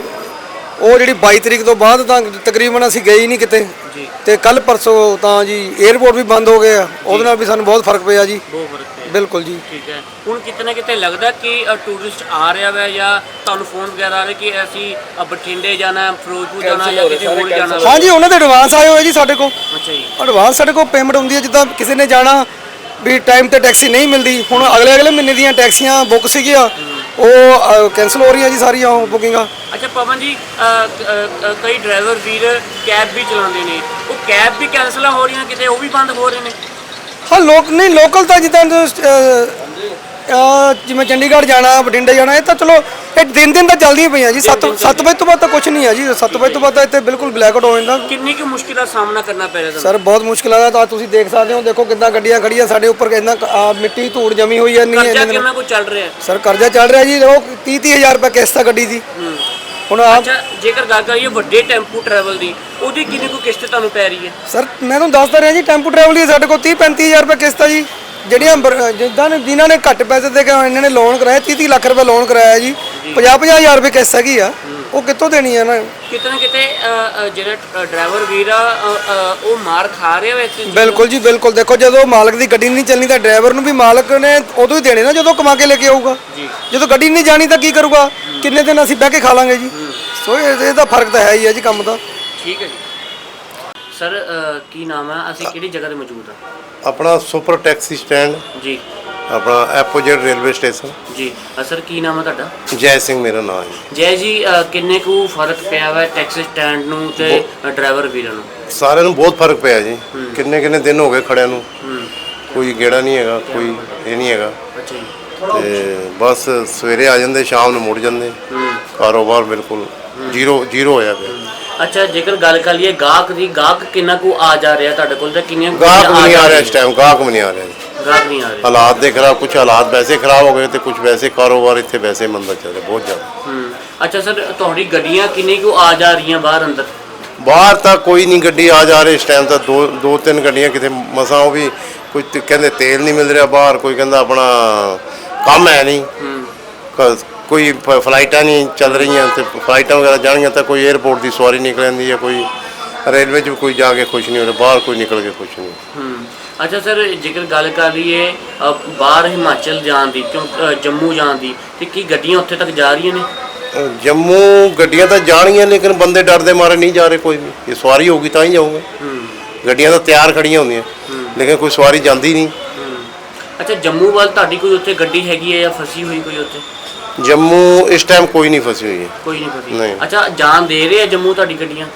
ਉਹ ਜਿਹੜੀ 22 ਤਰੀਕ ਤੋਂ ਬਾਅਦ ਤਾਂ ਤਕਰੀਬਨ ਅਸੀਂ ਗਏ ਹੀ ਨਹੀਂ ਕਿਤੇ। ਜੀ। ਤੇ ਕੱਲ ਪਰਸੋਂ ਤਾਂ ਜੀ 에어ਪੋਰਟ ਵੀ ਬੰਦ ਹੋ ਗਏ ਆ। ਉਹਦੇ ਨਾਲ ਵੀ ਸਾਨੂੰ ਬਹੁਤ ਫ਼ਰਕ ਪਿਆ ਜੀ। ਬਹੁਤ ਫ਼ਰਕ ਪਿਆ। ਬਿਲਕੁਲ ਜੀ। ਠੀਕ ਹੈ। ਹੁਣ ਕਿਤੇ ਨਾ ਕਿਤੇ ਲੱਗਦਾ ਕਿ ਟੂਰਿਸਟ ਆ ਰਿਹਾ ਵਾ ਜਾਂ ਤੁਹਾਨੂੰ ਫੋਨ ਵਗੈਰਾ ਆ ਰਿਹਾ ਕਿ ਅਸੀਂ ਬਠਿੰਡੇ ਜਾਣਾ ਫਿਰੋਜ਼ਪੁਰ ਜਾਣਾ ਜਾਂ ਕਿਤੇ ਹੋਰ ਜਾਣਾ? ਵਾ? ਹਾਂਜੀ ਉਹਨਾਂ ਦੇ ਐਡਵਾਂਸ ਆਏ ਹੋਏ ਜੀ ਸਾਡੇ ਕੋਲ। ਅੱਛਾ ਜੀ। ਐਡਵਾਂਸ ਸਾਡੇ ਕੋਲ ਪੇਮੈਂਟ ਹੁੰਦੀ ਹੈ ਜਿੱਦਾਂ ਕਿਸੇ ਨੇ ਜਾਣਾ ਵੀ ਟਾਈਮ ਤੇ ਟੈਕਸੀ ਨਹੀਂ ਮਿਲਦੀ। ਹੁਣ ਅਗਲੇ ਅਗਲੇ ਮਹੀਨੇ ਦੀਆਂ ਟੈਕਸੀਆਂ ਬੁੱਕ ਸੀਗੀਆਂ। ਉਹ ਕੈਨਸਲ ਹੋ ਰਹੀਆਂ ਜੀ ਸਾਰੀਆਂ ਉਹ ਬੁਕਿੰਗਾਂ ਅੱਛਾ ਪਵਨ ਜੀ ਅ, ਅ, ਅ, ਕਈ ਡਰਾਈਵਰ ਵੀਰ ਕੈਬ ਵੀ ਚਲਾਉਂਦੇ ਨੇ। ਉਹ ਕੈਬ ਵੀ ਕੈਨਸਲ ਹੋ ਰਹੀਆਂ ਕਿਤੇ? ਉਹ ਵੀ ਬੰਦ ਹੋ ਰਹੇ ਨੇ? ਹਾਂ ਲੋਕ ਨਹੀਂ ਲੋਕਲ ਤਾਂ ਜਿੱਦਾਂ ਅਹ, ਜਿਵੇਂ ਚੰਡੀਗੜ੍ਹ ਜਾਣਾ ਬਠਿੰਡੇ ਜਾਣਾ ਇਹ ਤਾਂ ਚਲੋ ਇਹ ਦਿਨ ਦਿਨ ਤਾਂ ਚੱਲਦੀਆਂ ਪਈਆਂ ਜੀ। 7 7 ਵਜੇ ਤੋਂ ਬਾਅਦ ਤਾਂ ਕੁਝ ਨਹੀਂ ਹੈ ਜੀ। 7 ਵਜੇ ਤੋਂ ਬਾਅਦ ਤਾਂ ਇੱਥੇ ਬਿਲਕੁਲ ਬਲੈਕ ਆਊਟ ਹੋ ਜਾਂਦਾ। ਕਿੰਨੀ ਕੁ ਮੁਸ਼ਕਿਲ ਦਾ ਸਾਹਮਣਾ ਕਰਨਾ ਪੈ ਰਿਹਾ ਸਰ ਬਹੁਤ ਮੁਸ਼ਕਿਲ ਆ। ਤਾਂ ਤੁਸੀਂ ਦੇਖ ਸਕਦੇ ਹੋ ਦੇਖੋ ਕਿੰਨਾ ਗੱਡੀਆਂ ਖੜੀਆਂ ਸਾਡੇ ਉੱਪਰ ਕਿੰਨਾ ਮਿੱਟੀ ਧੂੜ ਜਮੀ ਹੋਈ ਹੈ ਨਹੀਂ ਕਰਜ਼ਾ ਕਿੰਨਾ ਕੁ ਚੱਲ ਰਿਹਾ? ਸਰ ਕਰਜ਼ਾ ਚੱਲ ਰਿਹਾ ਜੀ। ਉਹ 30 30000 ਰੁਪਏ ਕਿਸ਼ਤ ਆ ਗੱਡੀ ਦੀ। ਹੁਣ ਆਪ ਜੇਕਰ ਗੱਲ ਕਰੀਏ ਵੱਡੇ ਟੈਂਪੂ ਟਰੈਵਲ ਦੀ ਉਹਦੀ ਕਿੰਨੀ ਕੁ ਕਿਸ਼ਤ ਤੁਹਾਨੂੰ ਪੈ ਰਹੀ ਹੈ? ਸਰ ਮੈਂ ਤੁਹਾਨੂੰ ਦੱਸਦਾ ਰਿਹਾ ਜੀ ਟੈਂਪੂ ਟਰੈਵਲ ਦੀ ਸਾਡੇ ਕੋਲ 30 35000 ਰੁਪਏ ਕਿਸ਼ਤ ਆ ਜੀ। ਜਿਹੜੀਆਂ ਬਰ- ਜਿੱਦਾਂ ਨੇ ਜਿਨ੍ਹਾਂ ਨੇ ਘੱਟ ਪੈਸੇ ਦੇ ਕੇ ਇਹਨਾਂ ਨੇ ਲੋਨ ਕਰਾਇਆ 30 30 ਲੱਖ ਰੁਪਏ ਲੋਨ ਕਰਾਇਆ ਜੀ। 50 50000 ਰੁਪਏ ਕਿਸ਼ਤ ਹੈਗੀ ਆ। ਉਹ ਕਿੱਥੋਂ ਦੇਣੀ ਆ ਨਾ? ਕਿਤੇ ਨਾ ਕਿਤੇ ਅ, ਅ, ਜਿਹੜਾ ਡਰਾਈਵਰ ਵੀਰ ਆ ਅ, ਅ, ਉਹ ਮਾਰ ਖਾ ਰਿਹਾ ਵਾ ਇਸ ਚੀਜ਼ ਤੋਂ। ਬਿਲਕੁਲ ਜੀ ਬਿਲਕੁਲ। ਦੇਖੋ ਜਦੋਂ ਮਾਲਕ ਦੀ ਗੱਡੀ ਨਹੀਂ ਚੱਲਣੀ ਤਾਂ ਡਰਾਈਵਰ ਨੂੰ ਵੀ ਮਾਲਕ ਨੇ ਉਦੋਂ ਹੀ ਦੇਣੇ ਨਾ ਜਦੋਂ ਕਮਾ ਕੇ ਲੈ ਕੇ ਆਊਗਾ। ਜਦੋਂ ਗੱਡੀ ਨਹੀਂ ਜਾਣੀ ਤਾਂ ਕੀ ਕਰੂਗਾ? ਕਿੰਨੇ ਦਿਨ ਅਸੀਂ ਬਹਿ ਕੇ ਖਾ ਲਾਂਗੇ ਜੀ। ਸੋ ਇਹ- ਇਹਦਾ ਫ਼ਰਕ ਤਾਂ ਹੈ ਹੀ ਹੈ ਜੀ ਕੰਮ ਦਾ। ਠੀਕ ਹੈ ਜੀ। ਸਰ ਕੀ ਨਾਮ ਹੈ? ਅਸੀਂ ਕਿਹੜੀ ਜਗ੍ਹਾ ਤੇ ਮੌਜੂਦ ਹਾਂ? ਆਪਣਾ ਸੁਪਰ ਟੈਕਸੀ ਸਟੈਂਡ। ਜੀ। ਆਪਣਾ ਐਪੋਜੀਟ ਰੇਲਵੇ ਸਟੇਸ਼ਨ। ਜੀ। ਅ, ਸਰ ਕੀ ਨਾਮ ਹੈ ਤੁਹਾਡਾ? ਜੈ ਸਿੰਘ ਮੇਰਾ ਨਾਮ ਹੈ। ਜੈ ਜੀ ਅ, ਕਿੰਨੇ ਕੁ ਫ਼ਰਕ ਪਿਆ ਵਾ ਟੈਕਸੀ ਸਟੈਂਡ ਨੂੰ ਤੇ ਡਰਾਈਵਰ ਵੀਰਾਂ ਨੂੰ? ਸਾਰਿਆਂ ਨੂੰ ਬਹੁਤ ਫ਼ਰਕ ਪਿਆ ਜੀ। ਕਿੰਨੇ ਕਿੰਨੇ ਦਿਨ ਹੋ ਗਏ ਖੜਿਆਂ ਨੂੰ? ਕੋਈ ਗੇੜਾ ਨਹੀਂ ਹੈਗਾ ਕੋਈ ਇਹ ਨਹੀਂ ਹੈਗਾ। ਅੱਛਾ ਜੀ। ਤੇ ਬਸ ਸਵੇਰੇ ਆ ਜਾਂਦੇ ਸ਼ਾਮ ਨੂੰ ਮੁੜ ਜਾਂਦੇ। ਕਾਰੋਬਾਰ ਬਿਲਕੁਲ ਜ਼ੀਰੋ ਜ਼ੀਰੋ ਹੋਇਆ ਪਿਆ। ਅੱਛਾ ਜੇਕਰ ਗੱਲ ਕਰ ਲਈਏ ਗਾਹਕ ਦੀ ਗਾਹਕ ਕਿੰਨਾ ਕੁ ਆ ਜਾ ਰਿਹਾ ਤੁਹਾਡੇ ਕੋਲ ਤੇ ਕਿੰਨੀਆਂ ਗਾਹਕ ਨਹੀਂ ਆ ਰਿਹਾ? ਇਸ ਟਾਈਮ ਗਾਹਕ ਨਹੀਂ ਆ ਰਿਹਾ ਜੀ। ਗਾਹਕ ਨਹੀਂ ਆ ਰਿਹਾ। ਹਾਲਾਤ ਦੇ ਖਰਾਬ ਕੁਝ ਹਾਲਾਤ ਵੈਸੇ ਖਰਾਬ ਹੋ ਗਏ ਤੇ ਕੁਝ ਵੈਸੇ ਕਾਰੋਬਾਰ ਇੱਥੇ ਵੈਸੇ ਮੰਦਾ ਚੱਲ ਰਿਹਾ ਬਹੁਤ ਜ਼ਿਆਦਾ। ਹੂੰ। ਅੱਛਾ ਸਰ ਤੁਹਾਡੀ ਗੱਡੀਆਂ ਕਿੰਨੀ ਕੁ ਆ ਜਾ ਰਹੀਆਂ ਬਾਹਰ ਅੰਦਰ? ਬਾਹਰ ਤਾਂ ਕੋਈ ਨਹੀਂ ਗੱਡੀ ਆ ਜਾ ਰਹੀ ਇਸ ਟਾਈਮ ਤਾਂ ਦੋ ਦੋ ਤਿੰਨ ਗੱਡੀਆਂ ਕਿਤੇ ਮਸਾਂ ਉਹ ਵੀ ਕੋਈ ਤੇ ਕਹਿੰਦੇ ਤੇਲ ਨਹੀਂ ਮਿਲ ਰਿਹਾ ਬਾਹਰ ਕੋਈ ਕਹਿੰਦਾ ਆਪਣਾ ਕੰਮ ਹੈ ਨਹੀਂ। ਕ- ਕੋਈ ਫ- ਫਲਾਈਟਾਂ ਨਹੀਂ ਚੱਲ ਰਹੀਆਂ ਤੇ ਫਲਾਈਟਾਂ ਵਗੈਰਾ ਜਾਣੀਆਂ ਤਾਂ ਕੋਈ 에어ਪੋਰਟ ਦੀ ਸਵਾਰੀ ਨਿਕਲ ਜਾਂਦੀ ਹੈ ਕੋਈ ਰੇਲਵੇ 'ਚ ਵੀ ਕੋਈ ਜਾ ਕੇ ਖੁਸ਼ ਨਹੀਂ ਹੋ ਰਿਹਾ ਬਾਹਰ ਕੋਈ ਨਿਕਲ ਕੇ ਖੁਸ਼ ਨਹੀਂ। ਅੱਛਾ ਸਰ ਜੇਕਰ ਗੱਲ ਕਰ ਲਈਏ ਅ, ਬਾਹਰ ਹਿਮਾਚਲ ਜਾਣ ਦੀ ਕਿਉਂ ਅ, ਜੰਮੂ ਜਾਣ ਦੀ ਤੇ ਕੀ ਗੱਡੀਆਂ ਉੱਥੇ ਤੱਕ ਜਾ ਰਹੀਆਂ ਨੇ? ਜੰਮੂ ਗੱਡੀਆਂ ਤਾਂ ਜਾਣੀਆਂ ਲੇਕਿਨ ਬੰਦੇ ਡਰਦੇ ਮਾਰੇ ਨਹੀਂ ਜਾ ਰਹੇ ਕੋਈ ਵੀ। ਇਹ ਸਵਾਰੀ ਹੋਊਗੀ ਤਾਂ ਹੀ ਜਾਊਗੇ। ਗੱਡੀਆਂ ਤਾਂ ਤਿਆਰ ਖੜੀਆਂ ਹੁੰਦੀਆਂ ਲੇਕਿਨ ਕੋਈ ਸਵਾਰੀ ਜਾਂਦੀ ਨਹੀਂ। ਅੱਛਾ ਜੰਮੂ ਵੱਲ ਤੁਹਾਡੀ ਕੋਈ ਉੱਥੇ ਗੱਡੀ ਹੈਗੀ ਹੈ ਜਾਂ ਫਸੀ ਹੋਈ ਕੋਈ ਉੱਥੇ? ਜੰਮੂ ਇਸ ਟਾਈਮ ਕੋਈ ਨਹੀਂ ਫਸੀ ਹੋਈ ਹੈ। ਕੋਈ ਨਹੀਂ ਫਸੀ। ਨਹੀਂ। ਅੱਛਾ ਜਾਣ ਦੇ ਰਹੇ ਆ ਜੰਮੂ ਤੁਹਾਡੀ ਗੱਡੀਆਂ?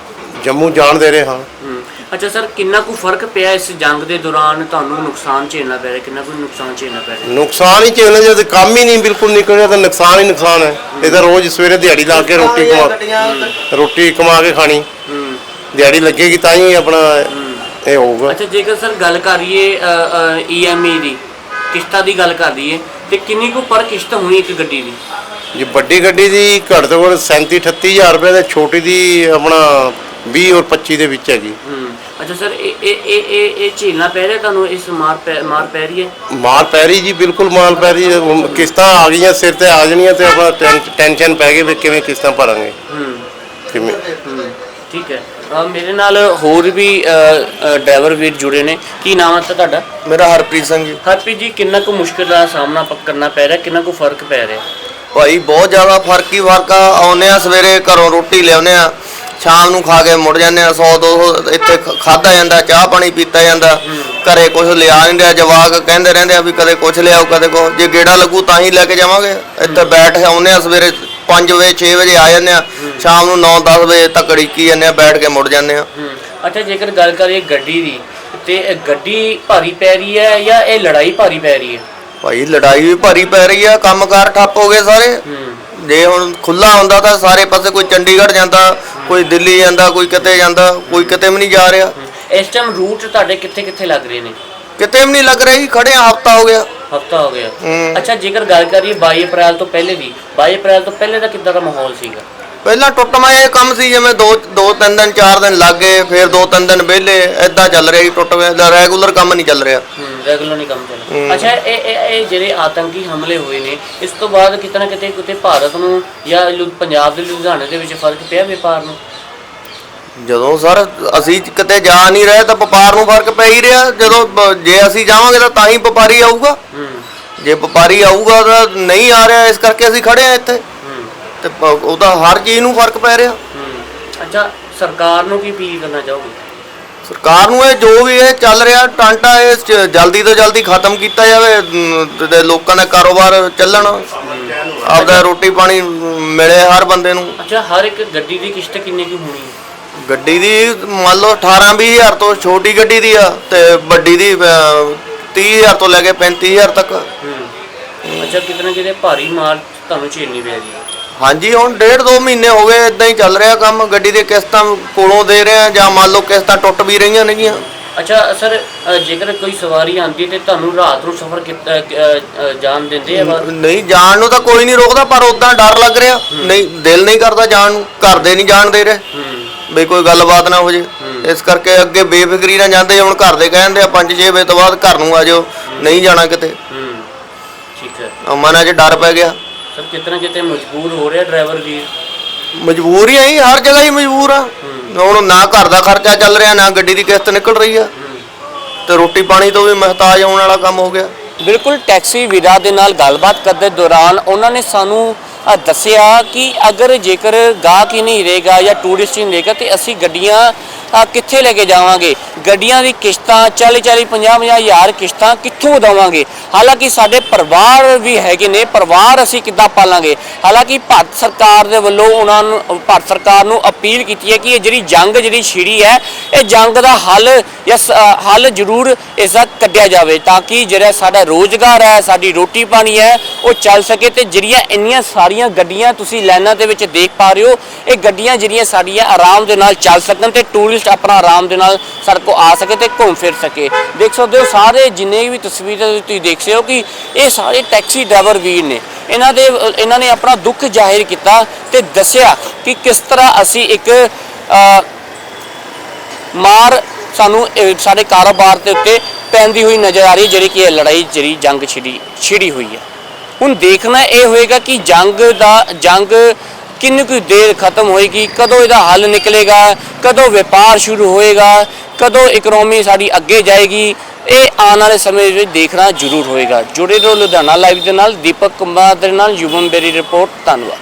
ਜੰਮੂ ਜਾਣ ਦੇ ਰਹੇ ਹਾਂ। ਹੂੰ। ਅੱਛਾ ਸਰ ਕਿੰਨਾ ਕੁ ਫ਼ਰਕ ਪਿਆ ਇਸ ਜੰਗ ਦੇ ਦੌਰਾਨ? ਤੁਹਾਨੂੰ ਨੁਕਸਾਨ ਝੇਲਣਾ ਪੈ ਰਿਹਾ ਕਿੰਨਾ ਕੁ ਨੁਕਸਾਨ ਝੇਲਣਾ ਪੈ ਰਿਹਾ? ਨੁਕਸਾਨ ਹੀ ਝੇਲਣਾ ਜਦ ਕੰਮ ਹੀ ਨਹੀਂ ਬਿਲਕੁਲ ਨਿਕਲ ਰਿਹਾ ਤਾਂ ਨੁਕਸਾਨ ਹੀ ਨੁਕਸਾਨ ਹੈ। ਇਹ ਤਾਂ ਰੋਜ਼ ਸਵੇਰੇ ਦਿਹਾੜੀ ਲਾ ਕੇ ਰੋਟੀ ਕਮਾ ਰੋਟੀ ਕਮਾ ਕੇ ਖਾਣੀ। ਹੂੰ। ਦਿਹਾੜੀ ਲੱਗੇਗੀ ਤਾਂ ਹੀ ਆਪਣਾ ਇਹ ਹੋਊਗਾ। ਅੱਛਾ ਜੇਕਰ ਸਰ ਗੱਲ ਕਰੀਏ ਈਐਮਈ ਦੀ ਕਿਸ਼ਤਾਂ ਦੀ ਗੱਲ ਕਰ ਲਈਏ ਤੇ ਕਿੰਨੀ ਕੁ ਪਰ ਕਿਸ਼ਤ ਹੋਣੀ ਇੱਕ ਗੱਡੀ ਦੀ? ਜੀ ਵੱਡੀ ਗੱਡੀ ਦੀ ਘੱਟ ਤੋਂ ਘੱਟ 37 38000 ਰੁਪਏ ਤੇ ਛੋਟੀ ਦੀ ਆਪਣਾ 20 ਔਰ 25 ਦੇ ਵਿੱਚ ਹੈਗੀ। ਹੂੰ। ਅੱਛਾ ਸਰ ਇਹ ਇਹ ਇਹ ਇਹ ਇਹ ਝੇਲਣਾ ਪੈ ਰਿਹਾ ਤੁਹਾਨੂੰ? ਇਸ ਮਾਰ ਪੈ ਮਾਰ ਪੈ ਰਹੀ ਹੈ? ਮਾਲ ਪੈ ਰਹੀ ਜੀ ਬਿਲਕੁਲ ਮਾਲ ਪੈ ਰਹੀ ਹੈ। ਹੁਣ ਕਿਸ਼ਤਾਂ ਆ ਗਈਆਂ ਸਿਰ ਤੇ ਆ ਜਾਣੀਆਂ ਤੇ ਆਪਣਾ ਟੈਨ- ਟੈਨਸ਼ਨ ਪੈ ਗਈ ਵੀ ਕਿਵੇਂ ਕਿਸ਼ਤਾਂ ਭਰਾਂਗੇ। ਹੂੰ। ਕਿਵੇਂ? ਹੂੰ। ਠੀਕ ਹੈ। ਅ, ਮੇਰੇ ਨਾਲ ਹੋਰ ਵੀ ਡਰਾਈਵਰ ਵੀਰ ਜੁੜੇ ਨੇ। ਕੀ ਨਾਮ ਹੈ ਤੁਹਾਡਾ? ਮੇਰਾ ਹਰਪ੍ਰੀਤ ਸਿੰਘ ਜੀ। ਹਰਪ੍ਰੀਤ ਜੀ ਕਿੰਨਾ ਕੁ ਮੁਸ਼ਕਿਲ ਦਾ ਸਾਹਮਣਾ ਪ- ਕਰਨਾ ਪੈ ਰਿਹਾ? ਕਿੰਨਾ ਕੁ ਫ਼ਰਕ ਪੈ ਰਿਹਾ? ਭਾਈ ਬਹੁਤ ਜ਼ਿਆਦਾ ਫ਼ਰਕ ਹੀ ਫ਼ਰਕ ਆ। ਆਉਨੇ ਆ ਸਵੇਰੇ ਘਰੋਂ ਰੋਟੀ ਲਿਆਉਨੇ ਆ। ਸ਼ਾਮ ਨੂੰ ਖਾ ਕੇ ਮੁੜ ਜਾਂਦੇ ਆ। 100 200 ਇੱਥੇ ਖ- ਖਾਧਾ ਜਾਂਦਾ ਚਾਹ ਪਾਣੀ ਪੀਤਾ ਜਾਂਦਾ। ਘਰੇ ਕੁਝ ਲਿਆ ਨਹੀਂ ਰਿਹਾ। ਜਵਾਕ ਕਹਿੰਦੇ ਰਹਿੰਦੇ ਆ ਵੀ ਕਦੇ ਕੁਝ ਲਿਆਓ ਕਦੇ ਕੁਛ। ਜੇ ਗੇੜਾ ਲੱਗੂ ਤਾਂ ਹੀ ਲੈ ਕੇ ਜਾਵਾਂਗੇ। ਇੱਥੇ ਬੈਠ ਆਉਨੇ ਆ ਸਵੇਰੇ 5 ਵਜੇ 6 ਵਜੇ ਆ ਜਾਂਦੇ ਆ। ਸ਼ਾਮ ਨੂੰ 9 10 ਵਜੇ ਤੱਕ ੜੀਕੀ ਜਾਂਦੇ ਆ ਬੈਠ ਕੇ ਮੁੜ ਜਾਂਦੇ ਆ। ਅੱਛਾ ਜੇਕਰ ਗੱਲ ਕਰੀਏ ਗੱਡੀ ਦੀ ਤੇ ਇਹ ਗੱਡੀ ਭਾਰੀ ਪੈ ਰਹੀ ਹੈ ਜਾਂ ਇਹ ਲੜਾਈ ਭਾਰੀ ਪੈ ਰਹੀ ਹੈ? ਭਾਈ ਲੜਾਈ ਵੀ ਭਾਰੀ ਪੈ ਰਹੀ ਆ ਕੰਮਕਾਰ ਠੱਪ ਹੋ ਗਏ ਸਾਰੇ। ਜੇ ਹੁਣ ਖੁੱਲਾ ਹੁੰਦਾ ਤਾਂ ਸਾਰੇ ਪਾਸੇ ਕੋਈ ਚੰਡੀਗੜ੍ਹ ਜਾਂਦਾ ਕੋਈ ਦਿੱਲੀ ਜਾਂਦਾ ਕੋਈ ਕਿਤੇ ਜਾਂਦਾ ਕੋਈ ਕਿਤੇ ਵੀ ਨਹੀਂ ਜਾ ਰਿਹਾ। ਇਸ ਟਾਈਮ ਰੂਟ ਤੁਹਾਡੇ ਕਿੱਥੇ ਕਿੱਥੇ ਲੱਗ ਰਹੇ ਨੇ? ਕਿਤੇ ਵੀ ਨਹੀਂ ਲੱਗ ਰਿਹਾ ਖੜੇ ਹਫਤਾ ਹੋ ਗਿਆ। ਹਫਤਾ ਹੋ ਗਿਆ। ਹੂੰ। ਅੱਛਾ ਜੇਕਰ ਗੱਲ ਕਰੀਏ 22 ਅਪ੍ਰੈਲ ਤੋਂ ਪਹਿਲੇ ਦੀ 22 ਅਪ੍ਰੈਲ ਤੋਂ ਪਹਿਲੇ ਦਾ ਕਿੱਦਾਂ ਦਾ ਮਾਹੌਲ ਸੀਗਾ? ਪਹਿਲਾਂ ਟੁੱਟਮਾ ਇਹ ਕੰਮ ਸੀ ਜਿਵੇਂ ਦੋ ਦੋ ਤਿੰਨ ਦਿਨ ਚਾਰ ਦਿਨ ਲੱਗ ਗਏ ਫਿਰ ਦੋ ਤਿੰਨ ਦਿਨ ਵਿਹਲੇ ਐਦਾਂ ਚੱਲ ਰਿਹਾ ਜੀ ਟੁੱਟ ਗਿਆ ਰੈਗੂਲਰ ਕੰਮ ਨਹੀਂ ਚੱਲ ਰਿਹਾ। ਹੂੰ ਰੈਗੂਲਰ ਨਹੀਂ ਕੰਮ ਚੱਲ ਅੱਛਾ ਇਹ ਇਹ ਇਹ ਜਿਹੜੇ ਆਤੰਕੀ ਹਮਲੇ ਹੋਏ ਨੇ ਇਸ ਤੋਂ ਬਾਅਦ ਕਿਤੇ ਨਾ ਕਿਤੇ ਕਿਤੇ ਭਾਰਤ ਨੂੰ ਜਾਂ ਲੁ- ਪੰਜਾਬ ਦੇ ਲੁਧਿਆਣੇ ਦੇ ਵਿੱਚ ਫ਼ਰਕ ਪਿਆ ਵਪਾਰ ਨੂੰ? ਜਦੋਂ ਸਰ ਅਸੀਂ ਕਿਤੇ ਜਾ ਨਹੀਂ ਰਹੇ ਤਾਂ ਵਪਾਰ ਨੂੰ ਫ਼ਰਕ ਪੈ ਹੀ ਰਿਹਾ। ਜਦੋਂ ਬ- ਜੇ ਅਸੀਂ ਜਾਵਾਂਗੇ ਤਾਂ ਤਾਂ ਹੀ ਵਪਾਰੀ ਆਊਗਾ। ਜੇ ਵਪਾਰੀ ਆਊਗਾ ਤਾਂ ਨਹੀਂ ਆ ਰਿਹਾ ਇਸ ਕਰਕੇ ਅਸੀਂ ਖੜੇ ਆ ਇੱਥੇ। ਤੇ ਪ- ਉਹਦਾ ਹਰ ਚੀਜ਼ ਨੂੰ ਫ਼ਰਕ ਪੈ ਰਿਹਾ। ਅੱਛਾ ਸਰਕਾਰ ਨੂੰ ਕੀ ਅਪੀਲ ਕਰਨਾ ਚਾਹੋਗੇ? ਸਰਕਾਰ ਨੂੰ ਇਹ ਜੋ ਵੀ ਇਹ ਚੱਲ ਰਿਹਾ ਟਾਂਟਾ ਇਹ ਚ- ਜਲਦੀ ਤੋਂ ਜਲਦੀ ਖਤਮ ਕੀਤਾ ਜਾਵੇ ਅਮ, ਤੇ- ਤੇ ਲੋਕਾਂ ਦਾ ਕਾਰੋਬਾਰ ਚੱਲਣ। ਆਪਦਾ ਰੋਟੀ ਪਾਣੀ ਮਿਲੇ ਹਰ ਬੰਦੇ ਨੂੰ। ਅੱਛਾ ਹਰ ਇੱਕ ਗੱਡੀ ਦੀ ਕਿਸ਼ਤ ਕਿੰਨੇ ਕੀ ਹੋਣੀ ਹੈ? ਗੱਡੀ ਦੀ ਮੰਨ ਲਓ 18 20000 ਤੋਂ ਛੋਟੀ ਗੱਡੀ ਦੀ ਆ ਤੇ ਵੱਡੀ ਦੀ 30000 ਤੋਂ ਲੈ ਕੇ 35000 ਤੱਕ। ਹੂੰ। ਅੱਛਾ ਕਿਤੇ ਨਾ ਕਿਤੇ ਭਾਰੀ ਮਾਰ ਤੁਹਾਨੂੰ ਝੇਲਣੀ ਪੈ ਰਹੀ ਹੈ? ਹਾਂਜੀ ਹੁਣ ਡੇਢ ਦੋ ਮਹੀਨੇ ਹੋ ਗਏ ਇਦਾਂ ਹੀ ਚੱਲ ਰਿਹਾ ਕੰਮ ਗੱਡੀ ਦੇ ਕਿਸ਼ਤਾਂ ਕੋਲੋਂ ਦੇ ਰਹੇ ਆ ਜਾਂ ਮੰਨ ਲਓ ਕਿਸ਼ਤਾਂ ਟੁੱਟ ਵੀ ਰਹੀਆਂ ਨੇਗੀਆਂ। ਅੱਛਾ ਸਰ ਅ, ਜੇਕਰ ਕੋਈ ਸਵਾਰੀ ਆਂਦੀ ਤੇ ਤੁਹਾਨੂੰ ਰਾਤ ਨੂੰ ਸਫ਼ਰ ਕੀਤਾ- ਅ, ਅ, ਜਾਣ ਦਿੰਦੇ ਆ ਬਾਹਰ? ਨਹੀਂ ਜਾਣ ਨੂੰ ਤਾਂ ਕੋਈ ਨਹੀਂ ਰੋਕਦਾ ਪਰ ਉਦਾਂ ਡਰ ਲੱਗ ਰਿਹਾ। ਨਹੀਂ ਦਿਲ ਨਹੀਂ ਕਰਦਾ ਜਾਣ ਨੂੰ ਘਰ ਦੇ ਨਹੀਂ ਜਾਣ ਦੇ ਰਹੇ। ਹੂੰ। ਵੀ ਕੋਈ ਗੱਲਬਾਤ ਨਾ ਹੋ ਜੇ। ਇਸ ਕਰਕੇ ਅੱਗੇ ਬੇਫਿਕਰੀ ਨਾਲ ਜਾਂਦੇ ਹੁਣ ਘਰ ਦੇ ਕਹਿੰਦੇ ਆ 5-6 ਵਜੇ ਤੋਂ ਬਾਅਦ ਘਰ ਨੂੰ ਆ ਜਾਓ ਨਹੀਂ ਜਾਣਾ ਕਿਤੇ। ਹੂੰ। ਠੀਕ ਹੈ। ਮਨਾਂ 'ਚ ਡਰ ਪੈ ਗਿਆ। ਸਰ ਕਿਤੇ ਨਾ ਕਿਤੇ ਮਜਬੂਰ ਹੋ ਰਿਹਾ ਡਰਾਈਵਰ ਵੀਰ ਮਜਬੂਰ ਹੀ ਆ ਜੀ ਹਰ ਜਗ੍ਹਾ ਹੀ ਮਜਬੂਰ ਆ। ਹੁਣ ਨਾ ਘਰ ਦਾ ਖਰਚਾ ਚੱਲ ਰਿਹਾ ਨਾ ਗੱਡੀ ਦੀ ਕਿਸ਼ਤ ਨਿਕਲ ਰਹੀ ਆ। ਤੇ ਰੋਟੀ ਪਾਣੀ ਤੋਂ ਵੀ ਮਹਤਾਜ ਹੋਣ ਵਾਲਾ ਕੰਮ ਹੋ ਗਿਆ। ਬਿਲਕੁਲ ਟੈਕਸੀ ਵੀਰਾਂ ਦੇ ਨਾਲ ਗੱਲਬਾਤ ਕਰਦੇ ਦੌਰਾਨ ਉਹਨਾਂ ਨੇ ਸਾਨੂੰ ਦੱਸਿਆ ਕਿ ਅਗਰ ਜੇਕਰ ਗਾਹਕ ਹੀ ਨਹੀਂ ਰਹੇਗਾ ਜਾਂ ਟੂਰਿਸਟ ਹੀ ਨਹੀਂ ਰਹੇਗਾ, ਤੇ ਅਸੀਂ ਗੱਡੀਆਂ ਕਿੱਥੇ ਲੈ ਕੇ ਜਾਵਾਂਗੇ? ਗੱਡੀਆਂ ਦੀ ਕਿਸ਼ਤਾਂ 40 40 50 50 ਹਜ਼ਾਰ ਕਿਸ਼ਤਾਂ ਕਿੱਥੋਂ ਦੇਵਾਂਗੇ? ਹਾਲਾਂਕਿ ਸਾਡੇ ਪਰਿਵਾਰ ਵੀ ਹੈਗੇ ਨੇ, ਪਰਿਵਾਰ ਅਸੀਂ ਕਿੱਦਾਂ ਪਾਲਾਂਗੇ? ਹਾਲਾਂਕਿ ਭਾਰਤ ਸਰਕਾਰ ਦੇ ਵੱਲੋਂ ਉਹਨਾਂ ਨੂੰ, ਭਾਰਤ ਸਰਕਾਰ ਨੂੰ ਅਪੀਲ ਕੀਤੀ ਹੈ ਕਿ ਇਹ ਜਿਹੜੀ ਜੰਗ ਜਿਹੜੀ ਛਿੜੀ ਹੈ, ਇਹ ਜੰਗ ਦਾ ਹੱਲ ਜਾਂ ਸ- ਹੱਲ ਜ਼ਰੂਰ ਇਸ ਦਾ ਕੱਢਿਆ ਜਾਵੇ ਤਾਂ ਕਿ ਜਿਹੜਾ ਸਾਡਾ ਰੋਜ਼ਗਾਰ ਹੈ, ਸਾਡੀ ਰੋਟੀ ਪਾਣੀ ਹੈ, ਉਹ ਚੱਲ ਸਕੇ ਤੇ ਜਿਹੜੀਆਂ ਇੰਨੀਆਂ ਸਾਰੀਆਂ ਗੱਡੀਆਂ ਤੁਸੀਂ ਲਾਈਨਾਂ ਦੇ ਵਿੱਚ ਦੇਖ ਪਾ ਰਹੇ ਹੋ, ਇਹ ਗੱਡੀਆਂ ਜਿਹੜੀਆਂ ਸਾਡੀਆਂ ਆਰਾਮ ਦੇ ਨਾਲ ਚੱਲ ਸਕਣ ਤੇ ਟੂਰਿਸਟ ਆਪਣਾ ਆਰਾਮ ਦੇ ਨਾਲ ਸਾਡੇ ਕੋਲ ਆ ਸਕੇ ਤੇ ਘੁੰਮ ਫਿਰ ਸਕੇ। ਦੇਖ ਸਕਦੇ ਹੋ ਸਾਰੇ ਜਿੰਨੇ ਵੀ ਤਸਵੀਰਾਂ ਤੁਸੀਂ ਦੇਖ ਸਕਦੇ ਹੋ ਕਿ ਇਹ ਸਾਰੇ ਟੈਕਸੀ ਡਰਾਈਵਰ ਵੀਰ ਨੇ ਇਹਨਾਂ ਦੇ ਇਹਨਾਂ ਨੇ ਆਪਣਾ ਦੁੱਖ ਜ਼ਾਹਿਰ ਕੀਤਾ ਤੇ ਦੱਸਿਆ ਕਿ ਕਿਸ ਤਰ੍ਹਾਂ ਅਸੀਂ ਇੱਕ ਅ, ਮਾਰ ਸਾਨੂੰ ਸਾਡੇ ਕਾਰੋਬਾਰ ਦੇ ਉੱਤੇ ਪੈਂਦੀ ਹੋਈ ਨਜ਼ਰ ਆ ਰਹੀ ਹੈ, ਜਿਹੜੀ ਕਿ ਇਹ ਲੜਾਈ ਜਿਹੜੀ ਜੰਗ ਛਿੜੀ ਛਿੜੀ ਹੋਈ ਹੈ। ਹੁਣ ਦੇਖਣਾ ਇਹ ਹੋਏਗਾ ਕਿ ਜੰਗ ਦਾ ਜੰਗ ਕਿੰਨੀ ਕੁ ਦੇਰ ਖਤਮ ਹੋਏਗੀ, ਕਦੋਂ ਇਹਦਾ ਹੱਲ ਨਿਕਲੇਗਾ, ਕਦੋਂ ਵਪਾਰ ਸ਼ੁਰੂ ਹੋਏਗਾ, ਕਦੋਂ ਇਕਨੋਮੀ ਸਾਡੀ ਅੱਗੇ ਜਾਏਗੀ, ਇਹ ਆਉਣ ਵਾਲੇ ਸਮੇਂ ਵਿੱਚ ਦੇਖਣਾ ਜ਼ਰੂਰ ਹੋਏਗਾ। ਜੁੜੇ ਰਹੋ ਲੁਧਿਆਣਾ ਲਾਈਵ ਦੇ ਨਾਲ, ਦੀਪਕ ਕੁਮਾਰ ਦੇ ਨਾਲ ਯੁਵਨ ਬੇਰੀ ਰਿਪੋਰਟ, ਧੰਨਵਾਦ।